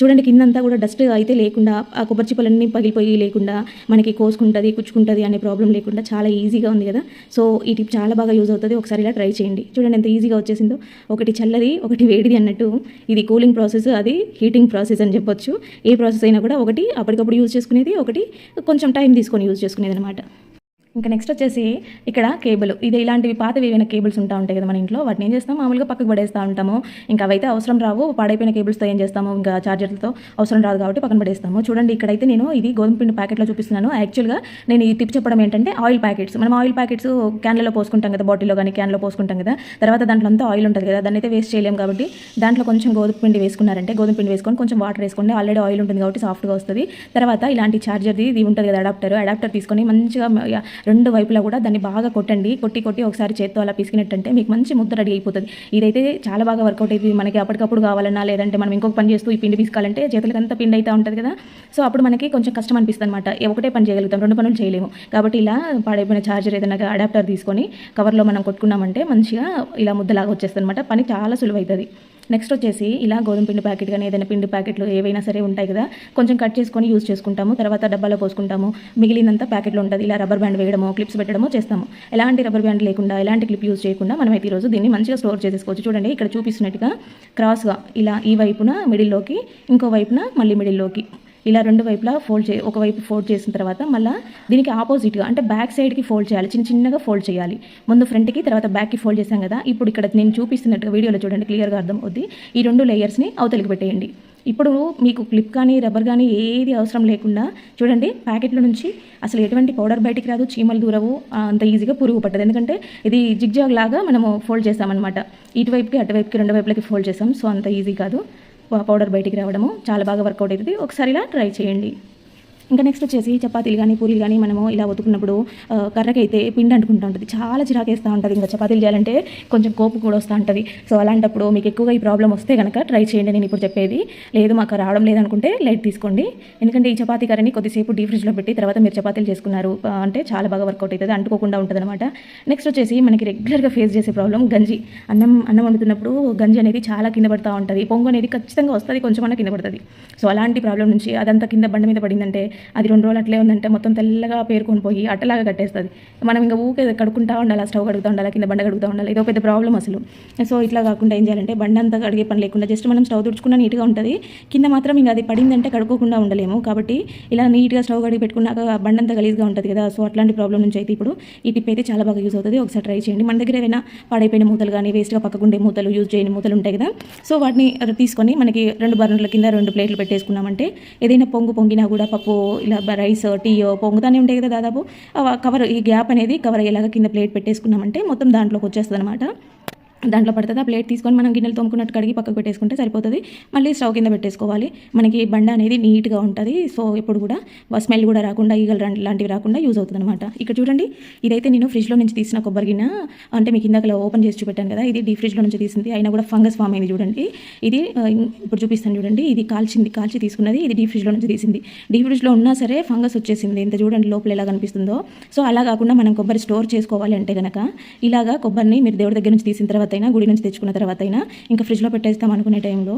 చూడండి కిందంతా కూడా డస్ట్ అయితే లేకుండా ఆ కొబ్బరి చిప్పలన్నీ పగిలిపోయి లేకుండా మనకి కోసుకుంటుంది కుచ్చుకుంటుంది అనే ప్రాబ్లం లేకుండా చాలా ఈజీగా ఉంది కదా. సో ఈ టిప్ చాలా బాగా యూజ్ అవుతుంది. ఒకసారి ఇలా ట్రై చేయండి. చూడండి ఎంత ఈజీగా వచ్చేసిందో. ఒకటి చల్లది ఒకటి వేడిది అన్నట్టు. ఇది కూలింగ్ ప్రాసెస్ అది హీటింగ్ ప్రాసెస్ అని చెప్పొచ్చు. ఏ ప్రాసెస్ అయినా కూడా ఒకటి అప్పటికప్పుడు యూజ్ చేసుకునేది ఒకటి కొంచెం టైం తీసుకొని యూజ్ చేసుకునేది అనమాట ఇంకా నెక్స్ట్ వచ్చేసి ఇక్కడ కేబుల్. ఇది ఇలాంటివి పాతవి ఏవైనా కేబుల్స్ ఉంటా ఉంటాయి కదా మన ఇంట్లో వాటిని ఏం చేస్తాం? మామూలుగా పక్కకు పడేస్తూ ఉంటాము. ఇంకా అవైతే అవసరం రావు. పాడైపోయిన కేబుల్స్తో ఏం చేస్తాము? ఇంకా చార్జర్లతో అవసరం రాదు కాబట్టి పక్కన పడేస్తాము. చూడండి ఇక్కడైతే నేను ఇది గోధుమ పిండి ప్యాకెట్లో చూపిస్తున్నాను. యాక్చువల్గా నేను ఈ టిప్ చెప్పడం ఏంటంటే ఆయిల్ ప్యాకెట్స్ మనం ఆయిల్ ప్యాకెట్స్ క్యాన్లలో పోసుకుంటాం కదా బాటిల్లో కానీ క్యాన్లో పోసుకుంటాం కదా. తర్వాత దాంట్లో అంతా ఆయిల్ ఉంటుంది కదా దాన్ని అయితే వేస్ట్ చేయలేము కాబట్టి దాంట్లో కొంచెం గోధుమ పిండి వేసుకున్నారంటే గోధుమ పిండి వేసుకొని కొంచెం వాటర్ వేసుకోండి. ఆల్రెడీ ఆయిల్ ఉంటుంది కాబట్టి సాఫ్ట్గా వస్తుంది. తర్వాత ఇలాంటి చార్జర్ది ఇది ఉంటుంది కదా అడాప్టర్ అడాప్టర్ తీసుకొని మంచిగా రెండు వైపులా కూడా దాన్ని బాగా కొట్టండి. కొట్టి కొట్టి ఒకసారి చేత్తో అలా పిసికినట్టంటే మీకు మంచి ముద్ద రెడీ అయిపోతుంది. ఇదైతే చాలా బాగా వర్కౌట్ అయిపోయి మనకి అప్పటికప్పుడు కావాలన్నా లేదంటే మనం ఇంకొక పని చేస్తూ ఈ పిండి పిసుకాలంటే చేతులకి అంతా పిండి అయితే ఉంటుంది కదా. సో అప్పుడు మనకి కొంచెం కష్టం అనిపిస్తుంది అనమాట ఒకటే పని చేయగలుగుతాం. రెండు పనులు చేయలేము. కాబట్టి ఇలా పాడైపోయిన ఛార్జర్ ఏదైనా అడాప్టర్ తీసుకొని కవర్లో మనం కొట్టుకున్నామంటే మంచిగా ఇలా ముద్దలాగా వచ్చేస్తుంది అనమాట పని చాలా సులువైతుంది. నెక్స్ట్ వచ్చేసి ఇలా గోధుమ పిండి ప్యాకెట్ కానీ ఏదైనా పిండి ప్యాకెట్లు ఏవైనా సరే ఉంటాయి కదా కొంచెం కట్ చేసుకొని యూజ్ చేసుకుంటాము. తర్వాత డబ్బాలో పోసుకుంటాము. మిగిలినంత ప్యాకెట్లో ఉంటుంది. ఇలా రబ్బర్ బ్యాండ్ వేయడము క్లిప్స్ పెట్టడము చేస్తాము. ఎలాంటి రబ్బర్ బ్యాండ్ లేకుండా ఎలాంటి క్లిప్ యూజ్ చేయకుండా మనం అయితే ఈరోజు దీన్ని మంచిగా స్టోర్ చేసేసుకోవచ్చు. చూడండి ఇక్కడ చూపిస్తున్నట్టుగా క్రాస్గా ఇలా ఈ వైపున మిడిల్లోకి ఇంకో వైపున మళ్ళీ మిడిల్లోకి ఇలా రెండు వైపులా ఫోల్డ్ చే ఒకవైపు ఫోల్డ్ చేసిన తర్వాత మళ్ళీ దీనికి ఆపోజిట్గా అంటే బ్యాక్ సైడ్కి ఫోల్డ్ చేయాలి. చిన్న చిన్నగా ఫోల్డ్ చేయాలి. ముందు ఫ్రంట్కి తర్వాత బ్యాక్కి ఫోల్డ్ చేశాం కదా. ఇప్పుడు ఇక్కడ నేను చూపిస్తున్నట్టుగా వీడియోలో చూడండి క్లియర్గా అర్థం అవుద్ది. ఈ రెండు లేయర్స్ని అవతలికి పెట్టేయండి. ఇప్పుడు మీకు క్లిప్ కానీ రబ్బర్ కానీ ఏది అవసరం లేకుండా చూడండి ప్యాకెట్లో నుంచి అసలు ఎటువంటి పౌడర్ బయటికి రాదు చీమలు దూరవు అంత ఈజీగా పురుగు పట్టదు. ఎందుకంటే ఇది జిగ్జాగ్ లాగా మనము ఫోల్డ్ చేస్తామన్నమాట. ఇటువైపుకి అటువైపుకి రెండు వైపులకి ఫోల్డ్ చేస్తాం. సో అంత ఈజీ కాదు. పౌడర్ బయటికి రావడము చాలా బాగా వర్కౌట్ అవుతుంది ఒకసారి ఇలా ట్రై చేయండి. ఇంకా నెక్స్ట్ వచ్చేసి చపాతీలు కానీ పూరీలు కానీ మనము ఇలా ఒతుకున్నప్పుడు కర్రకైతే పిండి అంటుకుంటూ ఉంటుంది. చాలా చిరాకేస్తూ ఉంటుంది. ఇంకా చపాతీలు చేయాలంటే కొంచెం కోపు కూడా వస్తూ ఉంటుంది. సో అలాంటప్పుడు మీకు ఎక్కువగా ఈ ప్రాబ్లం వస్తే కనుక ట్రై చేయండి. నేను ఇప్పుడు చెప్పేది లేదు మాకు రావడం లేదనుకుంటే లైట్ తీసుకోండి. ఎందుకంటే ఈ చపాతీ కర్రని కొద్దిసేపు డీ ఫ్రిడ్జ్లో పెట్టి తర్వాత మీరు చపాతీలు చేసుకున్నారు అంటే చాలా బాగా వర్కౌట్ అవుతుంది. అంటుకోకుండా ఉంటుంది అనమాట నెక్స్ట్ వచ్చేసి మనకి రెగ్యులర్గా ఫేస్ చేసే ప్రాబ్లం గంజి. అన్నం అన్నం వండుతున్నప్పుడు గంజి అనేది చాలా కింద పడుతూ ఉంటుంది. పొంగు అనేది ఖచ్చితంగా వస్తుంది కొంచెం అన్న కింద పడుతుంది. సో అలాంటి ప్రాబ్లం నుంచి అదంతా కింద బండ మీద పడిందంటే అది రెండు రోజులు అట్లే ఉందంటే మొత్తం తెల్లగా పేరుకొని పోయి అట్టలాగా కట్టేస్తుంది. మనం ఇంకా ఊకే కడుక్కుంటా ఉండాలి స్టవ్ కడుగుతూ ఉండాలి కింద బండ కడుగుతూ ఉండాలి. ఇదో పెద్ద ప్రాబ్లం అసలు. సో ఇట్లా కాకుండా ఏం చేయాలంటే బండ అంతా కడిగే పని లేకుండా జస్ట్ మనం స్టవ్ తుడుచుకున్నా నీట్గా ఉంటుంది. కింద మాత్రం ఇంకా అది పడిందంటే కడుక్కోకుండా ఉండలేము. కాబట్టి ఇలా నీట్గా స్టవ్ కడిగి పెట్టుకున్నాక బండ అంతా గలీజ్గా ఉంటుంది కదా. సో అట్లాంటి ప్రాబ్లం నుంచి అయితే ఇప్పుడు ఈ టిప్ అయితే చాలా బాగా యూజ్ అవుతుంది. ఒకసారి ట్రై చేయండి. మన దగ్గర ఏదైనా పాడైపోయిన మూతలు కానీ వేస్ట్గా పక్కకుండే మూతలు యూజ్ చేయని మూతలు ఉంటాయి కదా. సో వాటిని తీసుకొని మనకి రెండు బర్నర్ల కింద రెండు ప్లేట్లు పెట్టేసుకున్నామంటే ఏదైనా పొంగు పొంగినా కూడా పప్పు ఇలా రైస్ టీయో పొంగుతానే ఉంటాయి కదా దాదాపు. కవర్ ఈ గ్యాప్ అనేది కవర్ అయ్యేలాగా కింద ప్లేట్ పెట్టేసుకున్నామంటే మొత్తం దాంట్లోకి వచ్చేస్తుంది అనమాట దాంట్లో పడుతుంది. ఆ ప్లేట్ తీసుకొని మనం గిన్నెలు తోముకున్నట్టు కడిగి పక్కకు పెట్టేసుకుంటే సరిపోతుంది. మళ్ళీ స్టవ్ కింద పెట్టేసుకోవాలి. మనకి బండ అనేది నీట్గా ఉంటుంది. సో ఎప్పుడు కూడా స్మెల్ కూడా రాకుండా ఈగలు లాంటివి రాకుండా యూజ్ అవుతుంది అనమాట ఇక్కడ చూడండి ఇదైతే నేను ఫ్రిడ్జ్లో నుంచి తీసిన కొబ్బరి గిన్నె. అంటే మీకు ఇందాక ఓపెన్ చేసి చూపెట్టాను కదా ఇది డీ ఫ్రిడ్జ్లో నుంచి తీసింది. అయినా కూడా ఫంగస్ ఫామ్ అయింది చూడండి. ఇది ఇప్పుడు చూపిస్తాను చూడండి. ఇది కాల్చింది కాల్చి తీసుకున్నది. ఇది డీ ఫ్రిడ్జ్లో నుంచి తీసింది. డీ ఫ్రిడ్జ్లో ఉన్నా సరే ఫంగస్ వచ్చేసింది. ఇంత చూడండి లోపల ఎలా కనిపిస్తుందో. సో అలా కాకుండా మనం కొబ్బరి స్టోర్ చేసుకోవాలి అంటే కనుక ఇలాగా కొబ్బరిని మీరు దేవుడి దగ్గర నుంచి తీసిన తర్వాత అయినా గుడి నుంచి తెచ్చుకున్న తర్వాత అయినా ఇంకా ఫ్రిడ్జ్లో పెట్టేస్తాం అనుకునే టైంలో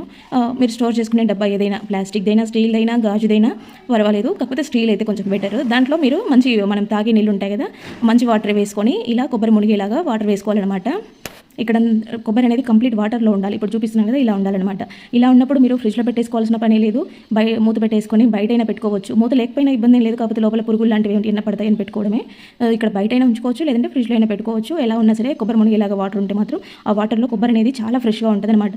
మీరు స్టోర్ చేసుకునే డబ్బా ఏదైనా ప్లాస్టిక్దైనా స్టీల్దైనా గాజుదైనా పర్వాలేదు. కాకపోతే స్టీల్ అయితే కొంచెం బెటర్ దాంట్లో మీరు మంచి మనం తాగే నీళ్ళు ఉంటాయి కదా మంచి వాటర్ వేసుకొని ఇలా కొబ్బరి మునిగేలాగా వాటర్ వేసుకోవాలన్నమాట. ఇక్కడ కొబ్బరి అనేది కంప్లీట్ వాటర్లో ఉండాలి. ఇప్పుడు చూపిస్తున్నాను కదా ఇలా ఉండాలన్నమాట. ఇలా ఉన్నప్పుడు మీరు ఫ్రిడ్జ్లో పెట్టేసుకోవాల్సిన పని లేదు. బయ మూత పెట్టేసుకొని బయటైనా పెట్టుకోవచ్చు. మూత లేకపోయినా ఇబ్బంది లేదు కాకపోతే లోపల పురుగులు లాంటివి ఏంటి ఎన్న పడతాయని పెట్టుకోవడమే. ఇక్కడ బయటైనా ఉంచుకోవచ్చు లేదంటే ఫ్రిడ్జ్లో అయినా పెట్టుకోవచ్చు. ఎలా ఉన్నా సరే కొబ్బరి మునిగేలాగా వాటర్ ఉంటే మాత్రం ఆ వాటర్లో కొబ్బరి అనేది చాలా ఫ్రెష్గా ఉంటుంది అనమాట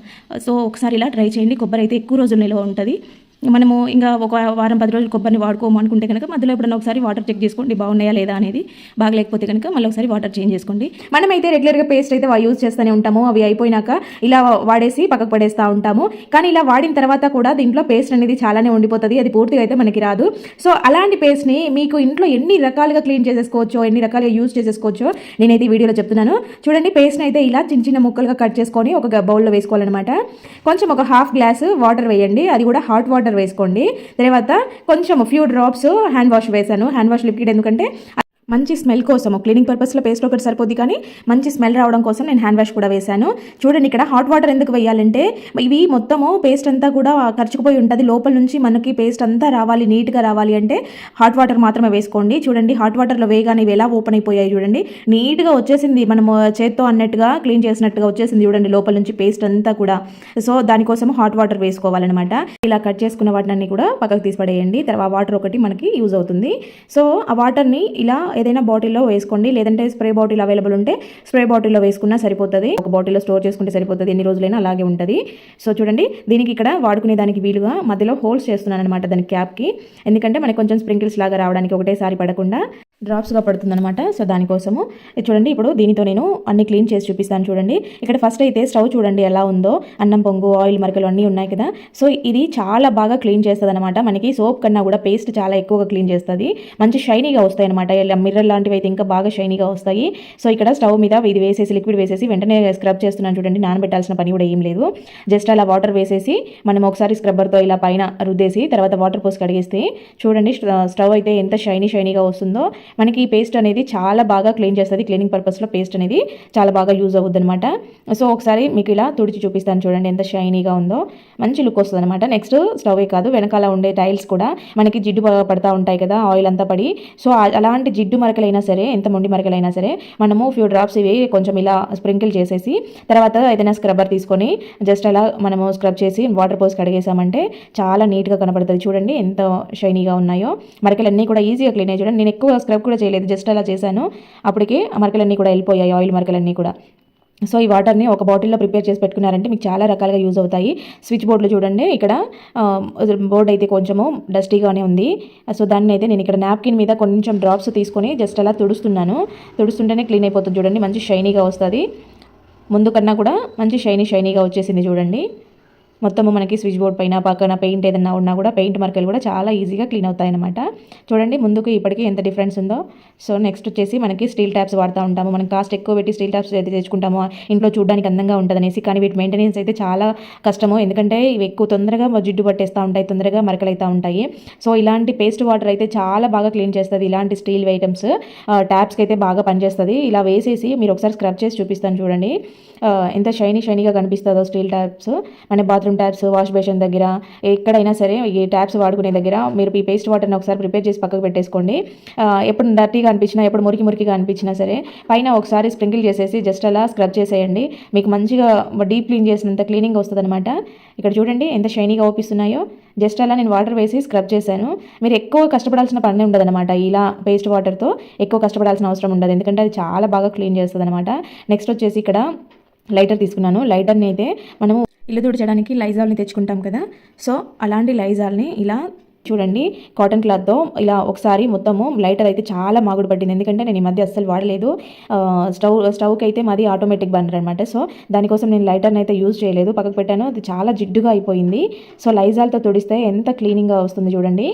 సో ఒకసారి ఇలా ట్రై చేయండి. కొబ్బరి అయితే ఎక్కువ రోజులు నిల్వ ఉంటుంది. మనము ఇంకా ఒక వారం పది రోజులు కొబ్బరిని వాడుకోము అనుకుంటే కనుక మధ్యలో ఎప్పుడైనా ఒకసారి వాటర్ చెక్ చేసుకోండి బాగున్నాయా లేదా అనేది బాగలేకపోతే కనుక మళ్ళీ ఒకసారి వాటర్ చేంజ్ చేసుకోండి. మనమైతే రెగ్యులర్గా పేస్ట్ అయితే యూజ్ చేస్తూనే ఉంటాము. అవి అయిపోయినాక ఇలా వాడేసి పక్కకు పడేస్తూ ఉంటాము. కానీ ఇలా వాడిన తర్వాత కూడా దీంట్లో పేస్ట్ అనేది చాలానే ఉండిపోతుంది. అది పూర్తిగా అయితే మనకి రాదు. సో అలాంటి పేస్ట్ని మీకు ఇంట్లో ఎన్ని రకాలుగా క్లీన్ చేసేసుకోవచ్చో ఎన్ని రకాలుగా యూజ్ చేసేసుకోవచ్చో నేనైతే ఈ వీడియోలో చెప్తున్నాను. చూడండి పేస్ట్ని అయితే ఇలా చిన్న చిన్న ముక్కలుగా కట్ చేసుకొని ఒక బౌల్లో వేసుకోవాలన్నమాట. కొంచెం ఒక హాఫ్ గ్లాస్ వాటర్ వేయండి. అది కూడా హాట్ వాటర్ వేసుకోండి. తర్వాత కొంచెం ఫ్యూ డ్రాప్స్ హ్యాండ్ వాష్ వేసాను హ్యాండ్ వాష్ లిక్విడ్ ఎందుకంటే మంచి స్మెల్ కోసం క్లీనింగ్ పర్పస్లో పేస్ట్ ఒకటి సరిపోద్ది కానీ మంచి స్మెల్ రావడం కోసం నేను హ్యాండ్ వాష్ కూడా వేశాను. చూడండి ఇక్కడ హాట్ వాటర్ ఎందుకు వేయాలంటే ఇవి మొత్తము పేస్ట్ అంతా కూడా ఖర్చుకుపోయి ఉంటుంది. లోపల నుంచి మనకి పేస్ట్ అంతా రావాలి నీట్గా రావాలి అంటే హాట్ వాటర్ మాత్రమే వేసుకోండి. చూడండి హాట్ వాటర్లో వేయగానే ఇవి ఎలా ఓపెన్ అయిపోయాయి చూడండి. నీట్గా వచ్చేసింది మనము చేత్తో అన్నట్టుగా క్లీన్ చేసినట్టుగా వచ్చేసింది చూడండి లోపల నుంచి పేస్ట్ అంతా కూడా. సో దానికోసం హాట్ వాటర్ వేసుకోవాలన్నమాట. ఇలా కట్ చేసుకున్న వాటిని కూడా పక్కకు తీసిపడేయండి. తర్వాత వాటర్ ఒకటి మనకి యూజ్ అవుతుంది. సో ఆ వాటర్ని ఇలా ఏదైనా బాటిల్లో వేసుకోండి. లేదంటే స్ప్రే బాటిల్ అవైలబుల్ ఉంటే స్ప్రే బాటిల్లో వేసుకున్నా సరిపోతుంది. ఒక బాటిల్లో స్టోర్ చేసుకుంటే సరిపోతుంది. ఎన్ని రోజులైనా అలాగే ఉంటుంది. సో చూడండి దీనికి ఇక్కడ వాడుకునే దానికి వీలుగా మధ్యలో హోల్స్ చేస్తున్నాను అనమాట దాని క్యాప్కి ఎందుకంటే మనకి కొంచెం స్ప్రింకిల్స్ లాగా రావడానికి ఒకటేసారి పడకుండా డ్రాప్స్గా పడుతుందన్నమాట సో దానికోసము చూడండి ఇప్పుడు దీనితో నేను అన్ని క్లీన్ చేసి చూపిస్తాను చూడండి. ఇక్కడ ఫస్ట్ అయితే స్టవ్ చూడండి ఎలా ఉందో. అన్నం పొంగు ఆయిల్ మరకలు అన్నీ ఉన్నాయి కదా. సో ఇది చాలా బాగా క్లీన్ చేస్తుంది మనకి సోప్ కన్నా కూడా పేస్ట్ చాలా ఎక్కువగా క్లీన్ చేస్తుంది. మంచి షైనీగా వస్తాయి అనమాట మిర్రర్ లాంటివి అయితే ఇంకా బాగా షైనీగా వస్తాయి. సో ఇక్కడ స్టవ్ మీద ఇది వేసేసి లిక్విడ్ వేసేసి వెంటనే స్క్రబ్ చేస్తున్నాను చూడండి నానబెట్టాల్సిన పని కూడా ఏం లేదు. జస్ట్ అలా వాటర్ వేసేసి మనం ఒకసారి స్క్రబ్బర్తో ఇలా పైన రుద్దేసి తర్వాత వాటర్ పోసి కడిగేస్తే చూడండి స్టవ్ అయితే ఎంత షైనీ షైనీగా వస్తుందో. మనకి ఈ పేస్ట్ అనేది చాలా బాగా క్లీన్ చేస్తుంది. క్లీనింగ్ పర్పస్లో పేస్ట్ అనేది చాలా బాగా యూజ్ అవుద్ది అనమాట సో ఒకసారి మీకు ఇలా తుడిచి చూపిస్తాను చూడండి ఎంత షైనీగా ఉందో. మంచి లుక్ వస్తుంది అనమాట నెక్స్ట్ స్టవే కాదు వెనకాల ఉండే టైల్స్ కూడా మనకి జిడ్డు పడతా ఉంటాయి కదా ఆయిల్ అంతా పడి. సో అలాంటి జిడ్డు మరకలైనా సరే ఎంత మొండి మరకలైనా సరే మనము ఫ్యూ డ్రాప్స్ ఇవి కొంచెం ఇలా స్ప్రింకిల్ చేసేసి తర్వాత ఏదైనా స్క్రబ్బర్ తీసుకొని జస్ట్ అలా మనము స్క్రబ్ చేసి వాటర్ పోసి కడిగేసామంటే చాలా నీట్గా కనపడుతుంది. చూడండి ఎంత షైనీగా ఉన్నాయో. మరకలన్నీ కూడా ఈజీగా క్లీన్ అయ్యి చూడండి. నేను ఎక్కువ స్క్రబ్ కూడా చేయలేదు జస్ట్ అలా చేశాను. అప్పటికే మరకలన్నీ కూడా వెళ్ళిపోయాయి ఆయిల్ మరకలన్నీ కూడా. సో ఈ వాటర్ని ఒక బాటిల్లో ప్రిపేర్ చేసి పెట్టుకున్నారంటే మీకు చాలా రకాలుగా యూజ్ అవుతాయి. స్విచ్ బోర్డులో చూడండి ఇక్కడ బోర్డ్ అయితే కొంచెము డస్టీగానే ఉంది. సో దాన్ని అయితే నేను ఇక్కడ నాప్కిన్ మీద కొంచెం డ్రాప్స్ తీసుకొని జస్ట్ అలా తుడుస్తున్నాను. తుడుస్తుంటేనే క్లీన్ అయిపోతుంది చూడండి మంచి షైనీగా వస్తుంది. ముందు కన్నా కూడా మంచి షైనీ షైనీగా వచ్చేసింది చూడండి. మొత్తము మనకి స్విచ్ బోర్డ్ పైన పక్కన పెయింట్ ఏదన్నా ఉన్నా కూడా పెయింట్ మరకలు కూడా చాలా ఈజీగా క్లీన్ అవుతాయి అనమాట చూడండి ముందుకు ఇప్పటికీ ఎంత డిఫరెన్స్ ఉందో. సో నెక్స్ట్ వచ్చేసి మనకి స్టీల్ ట్యాప్స్ వాడుతూ ఉంటాము. మనం కాస్ట్ ఎక్కువ పెట్టి స్టీల్ ట్యాప్స్ అయితే తెచ్చుకుంటాము ఇంట్లో చూడడానికి అందంగా ఉంటుందనేసి కానీ వీటి మెయింటెనెన్స్ అయితే చాలా కష్టము. ఎందుకంటే ఇవి ఎక్కువ తొందరగా జిడ్డు పట్టేస్తూ ఉంటాయి తొందరగా మరకలు ఉంటాయి. సో ఇలాంటి పేస్ట్ వాటర్ అయితే చాలా బాగా క్లీన్ చేస్తుంది ఇలాంటి స్టీల్ ఐటమ్స్ ట్యాప్స్కి అయితే బాగా పనిచేస్తుంది. ఇలా వేసేసి మీరు ఒకసారి స్క్రబ్ చేసి చూపిస్తాను చూడండి. ఎంత షైనీ షైనీగా కనిపిస్తుందో స్టీల్ ట్యాప్స్ మన బాత్రూమ్ ట్యాప్స్ వాష్ బేషన్ దగ్గర ఎక్కడైనా సరే ఈ ట్యాప్స్ వాడుకునే దగ్గర మీరు ఈ పేస్ట్ వాటర్ని ఒకసారి ప్రిపేర్ చేసి పక్కకు పెట్టేసుకోండి. ఎప్పుడు డర్టీగా అనిపించినా ఎప్పుడు మురికి మురికిగా అనిపించినా సరే పైన ఒకసారి స్ప్రింకిల్ చేసేసి జస్ట్ అలా స్క్రబ్ చేసేయండి. మీకు మంచిగా డీప్ క్లీన్ చేసినంత క్లీనింగ్ వస్తుందన్నమాట. ఇక్కడ చూడండి ఎంత షైనీగా ఓపిస్తున్నాయో. జస్ట్ అలా నేను వాటర్ వేసి స్క్రబ్ చేశాను. మీరు ఎక్కువ కష్టపడాల్సిన పని ఉండదన్నమాట ఇలా పేస్ట్ వాటర్తో ఎక్కువ కష్టపడాల్సిన అవసరం ఉండదు. ఎందుకంటే అది చాలా బాగా క్లీన్ చేస్తుంది అనమాట నెక్స్ట్ వచ్చేసి ఇక్కడ లైటర్ తీసుకున్నాను. లైటర్ని అయితే మనము ఇల్లు తుడచడానికి లైజాల్ని తెచ్చుకుంటాం కదా. సో అలాంటి లైజాల్ని ఇలా చూడండి కాటన్ క్లాత్తో ఇలా ఒకసారి మొత్తము లైటర్ అయితే చాలా మాగుడు పట్టింది. ఎందుకంటే నేను ఈ మధ్య అస్సలు వాడలేదు. స్టవ్ స్టవ్కి అయితే మాది ఆటోమేటిక్ బర్నర్ అనమాట సో దానికోసం నేను లైటర్ని అయితే యూజ్ చేయలేదు. పక్కకు పెట్టాను. అది చాలా జిడ్డుగా అయిపోయింది. సో లైజాల్తో తుడిస్తే ఎంత క్లీనింగ్గా వస్తుంది చూడండి.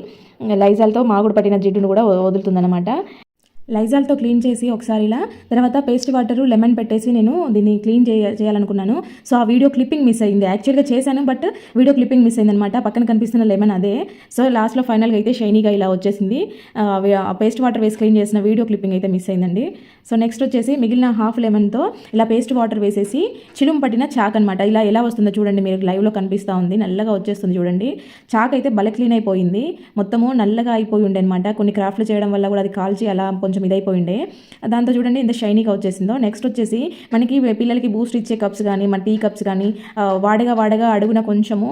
లైజాల్తో మాగుడు పట్టిన జిడ్డును కూడా వదులుతుందన్నమాట. లైజాల్తో క్లీన్ చేసి ఒకసారి ఇలా తర్వాత పేస్ట్ వాటర్ లెమన్ పెట్టేసి నేను దీన్ని క్లీన్ చేయ చేయాలనుకున్నాను. సో ఆ వీడియో క్లిప్పింగ్ మిస్ అయింది. యాక్చువల్గా చేశాను బట్ వీడియో క్లిప్పింగ్ మిస్ అయింది అనమాట పక్కన కనిపిస్తున్న లెమన్ అదే. సో లాస్ట్లో ఫైనల్గా అయితే షైనీగా ఇలా వచ్చేసింది. ఆ, పేస్ట్ వాటర్ వేసి క్లీన్ చేసిన వీడియో క్లిప్పింగ్ అయితే మిస్ అయిందండి. సో నెక్స్ట్ వచ్చేసి మిగిలిన హాఫ్ లెమన్తో ఇలా పేస్ట్ వాటర్ వేసేసి చిలుం పట్టిన చాక్ అనమాట ఇలా ఎలా వస్తుందో చూడండి మీరు లైవ్లో కనిపిస్తూ ఉంది. నల్లగా వచ్చేస్తుంది చూడండి. చాక్ అయితే బల క్లీన్ అయిపోయింది. మొత్తము నల్లగా అయిపోయి ఉండే అనమాట కొన్ని క్రాఫ్ట్లు చేయడం వల్ల కూడా అది కాల్చి అలా కొంచెం కొంచెం ఇదైపోయిండే. దాంతో చూడండి ఎంత షైనీగా వచ్చేసిందో. నెక్స్ట్ వచ్చేసి మనకి పిల్లలకి బూస్ట్ ఇచ్చే కప్స్ కానీ మన టీ కప్స్ కానీ వాడగా వాడగా అడుగున కొంచెము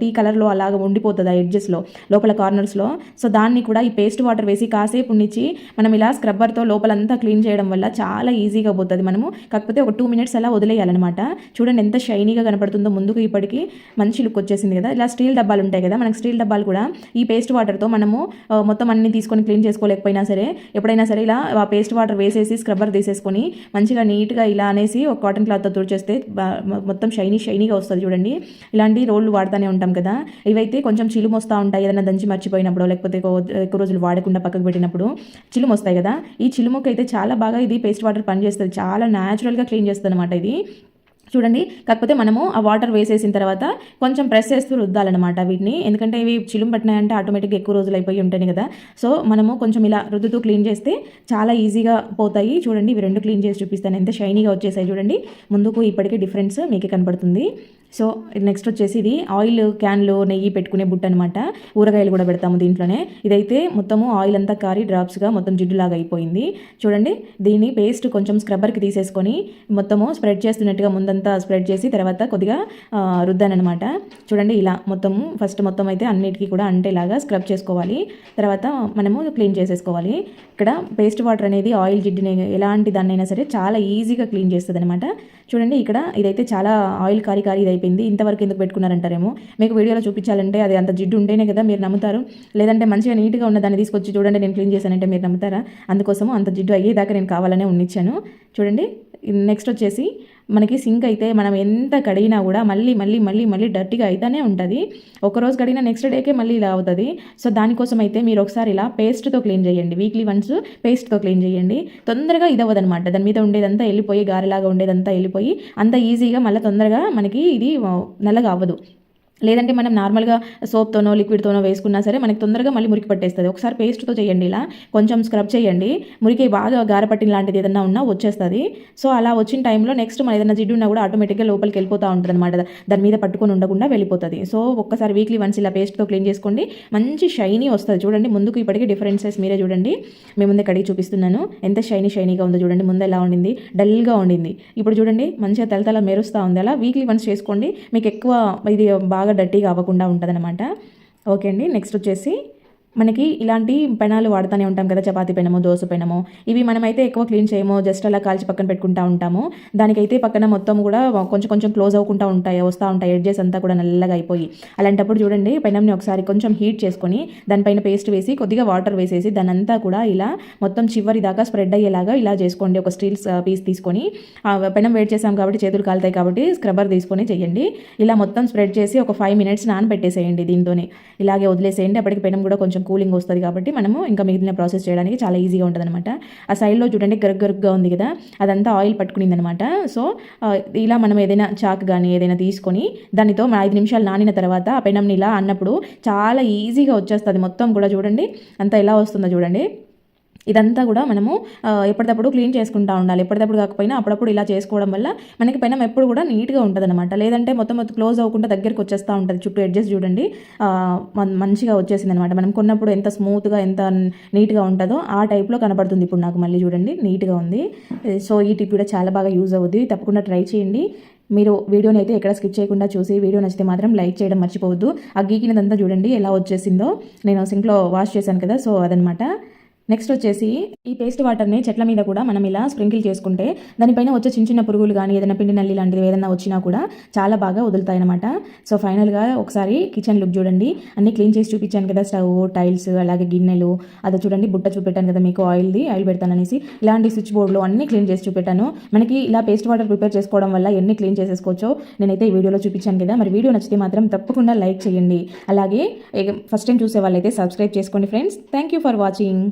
టీ కలర్లో అలాగ ఉండిపోతుంది ఆ ఎడ్జెస్లో లోపల కార్నర్స్లో సో దాన్ని కూడా ఈ పేస్ట్ వాటర్ వేసి కాసేపు ఉండిచ్చి మనం ఇలా స్క్రబ్బర్తో లోపలంతా క్లీన్ చేయడం వల్ల చాలా ఈజీగా పోతుంది మనము. కాకపోతే ఒక టూ మినిట్స్ అలా వదిలేయాలన్నమాట. చూడండి ఎంత షైనీగా కనపడుతుందో ముందుకు ఇప్పటికి మంచి లుక్ వచ్చేసింది కదా. ఇలా స్టీల్ డబ్బాలు ఉంటాయి కదా మనకి స్టీల్ డబ్బాలు కూడా ఈ పేస్ట్ వాటర్తో మనము మొత్తం అన్ని తీసుకొని క్లీన్ చేసుకోలేకపోయినా సరే ఎప్పుడైనా సరే ఇలా ఆ పేస్ట్ వాటర్ వేసేసి స్క్రబ్బర్ తీసేసుకొని మంచిగా నీట్గా ఇలా అనేసి ఒక కాటన్ క్లాత్తో తుడిచేస్తే బా- మొత్తం షైనీ షైనీగా వస్తుంది చూడండి. ఇలాంటి రోళ్ళు వాడుతూనే ఉంటాం కదా. ఇవైతే కొంచెం చిలుము వస్తూ ఉంటాయి ఏదైనా దంచి మర్చిపోయినప్పుడు లేకపోతే ఎక్కువ ఎక్కువ రోజులు వాడకుండా పక్కకు పెట్టినప్పుడు చిలుము వస్తాయి కదా. ఈ చిలుముకి అయితే చాలా బాగా ఇది పేస్ట్ వాటర్ పనిచేస్తుంది. చాలా న్యాచురల్గా క్లీన్ చేస్తుంది అనమాట ఇది. చూడండి. కాకపోతే మనము ఆ వాటర్ వేసేసిన తర్వాత కొంచెం ప్రెస్ చేస్తూ రుద్దాలన్నమాట వీటిని. ఎందుకంటే ఇవి చిలుం పట్టినాయంటే ఆటోమేటిక్గా ఎక్కువ రోజులు అయిపోయి ఉంటాయి కదా. సో మనము కొంచెం ఇలా రుద్దుతూ క్లీన్ చేస్తే చాలా ఈజీగా పోతాయి. చూడండి ఇవి రెండు క్లీన్ చేసి చూపిస్తాను. ఎంత షైనీగా వచ్చేసాయి చూడండి. ముందుకు ఇప్పటికే డిఫరెన్స్ మీకు కనబడుతుంది సో నెక్స్ట్ వచ్చేసి ఇది ఆయిల్ క్యాన్లో నెయ్యి పెట్టుకునే బుట్ట అనమాట ఊరగాయలు కూడా పెడతాము దీంట్లోనే. ఇదైతే మొత్తము ఆయిల్ అంతా కారి డ్రాప్స్గా మొత్తం జిడ్డులాగా అయిపోయింది. చూడండి దీన్ని పేస్ట్ కొంచెం స్క్రబ్బర్కి తీసేసుకొని మొత్తము స్ప్రెడ్ చేస్తున్నట్టుగా ముందంతా స్ప్రెడ్ చేసి తర్వాత కొద్దిగా రుద్దానమాట చూడండి ఇలా మొత్తము ఫస్ట్ మొత్తం అయితే అన్నిటికీ కూడా అంటేలాగా స్క్రబ్ చేసుకోవాలి. తర్వాత మనము క్లీన్ చేసేసుకోవాలి. ఇక్కడ పేస్ట్ వాటర్ అనేది ఆయిల్ జిడ్డుని ఎలాంటి దాన్నైనా సరే చాలా ఈజీగా క్లీన్ చేస్తుంది అనమాట చూడండి ఇక్కడ ఇదైతే చాలా ఆయిల్ కారి కారి ఇది అయిపోయింది ఇంతవరకు ఎందుకు పెట్టుకున్నారంటారేమో? మీకు వీడియోలో చూపించాలంటే అది అంత జిడ్డు ఉంటేనే కదా మీరు నమ్ముతారు. లేదంటే మంచిగా నీట్గా ఉన్న దాన్ని తీసుకొచ్చి చూడండి నేను క్లీన్ చేశానంటే మీరు నమ్ముతారా? అందుకోసము అంత జిడ్డు అయ్యేదాకా నేను కావాలనే ఉండిచ్చాను చూడండి నెక్స్ట్ వచ్చేసి మనకి సింక్ అయితే మనం ఎంత కడిగినా కూడా మళ్ళీ మళ్ళీ మళ్ళీ మళ్ళీ డర్టీగా అయితేనే ఉంటుంది. ఒకరోజు కడిగిన నెక్స్ట్ డేకే మళ్ళీ ఇలా అవుతుంది. సో దానికోసం అయితే మీరు ఒకసారి ఇలా పేస్ట్తో క్లీన్ చేయండి. వీక్లీ వన్స్ పేస్ట్తో క్లీన్ చేయండి. తొందరగా ఇది దాని మీద ఉండేదంతా వెళ్ళిపోయి గారెలాగా ఉండేదంతా వెళ్ళిపోయి అంత ఈజీగా మళ్ళీ తొందరగా మనకి ఇది నల్లగా అవ్వదు. లేదంటే మనం నార్మల్గా సోప్తోనో లిక్విడ్తోనో వేసుకున్నా సరే మనకి తొందరగా మళ్ళీ మురికి పట్టేస్తుంది. ఒకసారి పేస్ట్తో చేయండి ఇలా. కొంచెం స్క్రబ్ చేయండి. మురికి బాగా గారపట్టిన లాంటిది ఏదన్నా ఉన్నా వచ్చేస్తుంది. సో అలా వచ్చిన టైంలో నెక్స్ట్ మన ఏదైనా జిడ్డు ఉన్నా కూడా ఆటోమేటిక్గా లోపలికి వెళ్ళిపోతూ ఉంటుంది అనమాట దాని మీద పట్టుకొని ఉండకుండా వెళ్ళిపోతుంది. సో ఒక్కసారి వీక్లీ వన్స్ ఇలా పేస్ట్తో క్లీన్ చేసుకోండి. మంచి షైనీ వస్తుంది. చూడండి ముందుకు ఇప్పటికీ డిఫరెన్సెస్ మీరే చూడండి. మేము ముందే కడిగి చూపిస్తున్నాను. ఎంత షైనీ షైనీగా ఉందో చూడండి. ముందు ఎలా ఉండింది? డల్గా ఉండింది. ఇప్పుడు చూడండి మంచిగా తలతల మెరుస్తూ ఉంది. అలా వీక్లీ వన్స్ చేసుకోండి. మీకు ఎక్కువ ఇది బాగా డర్టీగా అవ్వకుండా ఉంటుందన్నమాట. ఓకే అండి నెక్స్ట్ వచ్చేసి మనకి ఇలాంటి పెనాలు వాడుతూనే ఉంటాం కదా చపాతీ పెనము దోశ పెనము. ఇవి మనమైతే ఎక్కువ క్లీన్ చేయము జస్ట్ అలా కాల్చి పక్కన పెట్టుకుంటా ఉంటాము. దానికైతే పక్కన మొత్తం కూడా కొంచెం కొంచెం క్లోజ్ అవ్వకుండా ఉంటాయి వస్తూ ఉంటాయి ఎడ్జెస్ అంతా కూడా నల్లగా అయిపోయి. అలాంటప్పుడు చూడండి పెనంని ఒకసారి కొంచెం హీట్ చేసుకొని దానిపైన పేస్ట్ వేసి కొద్దిగా వాటర్ వేసేసి దాని అంతా కూడా ఇలా మొత్తం చివరి దాకా స్ప్రెడ్ అయ్యేలాగా ఇలా చేసుకోండి. ఒక స్టీల్ పీస్ తీసుకొని పెనం వెయిట్ చేసాం కాబట్టి చేతులు కాలుతాయి కాబట్టి స్క్రబ్బర్ తీసుకొని చేయండి. ఇలా మొత్తం స్ప్రెడ్ చేసి ఒక ఫైవ్ మినిట్స్ నానబెట్టేసేయండి దీంతోనే. ఇలాగే వదిలేసేయండి అప్పటికి పెనం కూడా కొంచెం కూలింగ్ వస్తుంది కాబట్టి మనము ఇంకా మిగిలిన ప్రాసెస్ చేయడానికి చాలా ఈజీగా ఉంటుంది అనమాట ఆ సైడ్లో చూడండి గరుగ్ గరుగ్గా ఉంది కదా అదంతా ఆయిల్ పట్టుకునింది అనమాట సో ఇలా మనం ఏదైనా చాక్ కానీ ఏదైనా తీసుకొని దానితో ఐదు నిమిషాలు నానిన తర్వాత ఆ పెనంని ఇలా అన్నప్పుడు చాలా ఈజీగా వచ్చేస్తుంది. మొత్తం కూడా చూడండి అంతా ఎలా వస్తుందో చూడండి. ఇదంతా కూడా మనము ఎప్పటికప్పుడు క్లీన్ చేసుకుంటూ ఉండాలి. ఎప్పటికప్పుడు కాకపోయినా అప్పుడప్పుడు ఇలా చేసుకోవడం వల్ల మనకి పెనం ఎప్పుడు కూడా నీట్గా ఉంటుంది అనమాట లేదంటే మొత్తం మొత్తం క్లోజ్ అవ్వకుండా దగ్గరికి వచ్చేస్తూ ఉంటుంది. చుట్టూ ఎడ్జెస్ చూడండి. మంచిగా వచ్చేసింది అనమాట మనం కొన్నప్పుడు ఎంత స్మూత్గా ఎంత నీట్గా ఉంటుందో ఆ టైప్లో కనబడుతుంది ఇప్పుడు నాకు మళ్ళీ చూడండి. నీట్గా ఉంది. సో ఈ టిప్ కూడా చాలా బాగా యూజ్ అవుద్ది. తప్పకుండా ట్రై చేయండి. మీరు వీడియోని అయితే ఎక్కడ స్కిప్ చేయకుండా చూసి వీడియో నచ్చితే మాత్రం లైక్ చేయడం మర్చిపోవద్దు. ఆ గీకినదంతా చూడండి ఎలా వచ్చేసిందో. నేను సింక్లో వాష్ చేశాను కదా సో అదనమాట నెక్స్ట్ వచ్చేసి ఈ పేస్ట్ వాటర్ని చెట్ల మీద కూడా మనం ఇలా స్ప్రింకిల్ చేసుకుంటే దానిపైన వచ్చే చిన్న చిన్న పురుగులు కానీ ఏదైనా పిండి నల్లి లాంటివి ఏదైనా వచ్చినా కూడా చాలా బాగా వదులుతాయి అనమాట సో ఫైనల్గా ఒకసారి కిచెన్ లుక్ చూడండి. అన్ని క్లీన్ చేసి చూపించాను కదా స్టవ్ టైల్స్ అలాగే గిన్నెలు. అది చూడండి బుట్ట చూపెట్టాను కదా మీకు ఆయిల్ది ఆయిల్ పెడతాననేసి ఇలాంటి స్విచ్ బోర్డులు అన్ని క్లీన్ చేసి చూపెట్టాను. మనకి ఇలా పేస్ట్ వాటర్ ప్రిపేర్ చేసుకోవడం వల్ల ఎన్ని క్లీన్ చేసేసుకోవచ్చో నేనైతే ఈ వీడియోలో చూపించాను కదా. మరి వీడియో నచ్చితే మాత్రం తప్పకుండా లైక్ చేయండి. అలాగే ఫస్ట్ టైం చూసే వాళ్ళైతే సబ్స్క్రైబ్ చేసుకోండి friends thank you for watching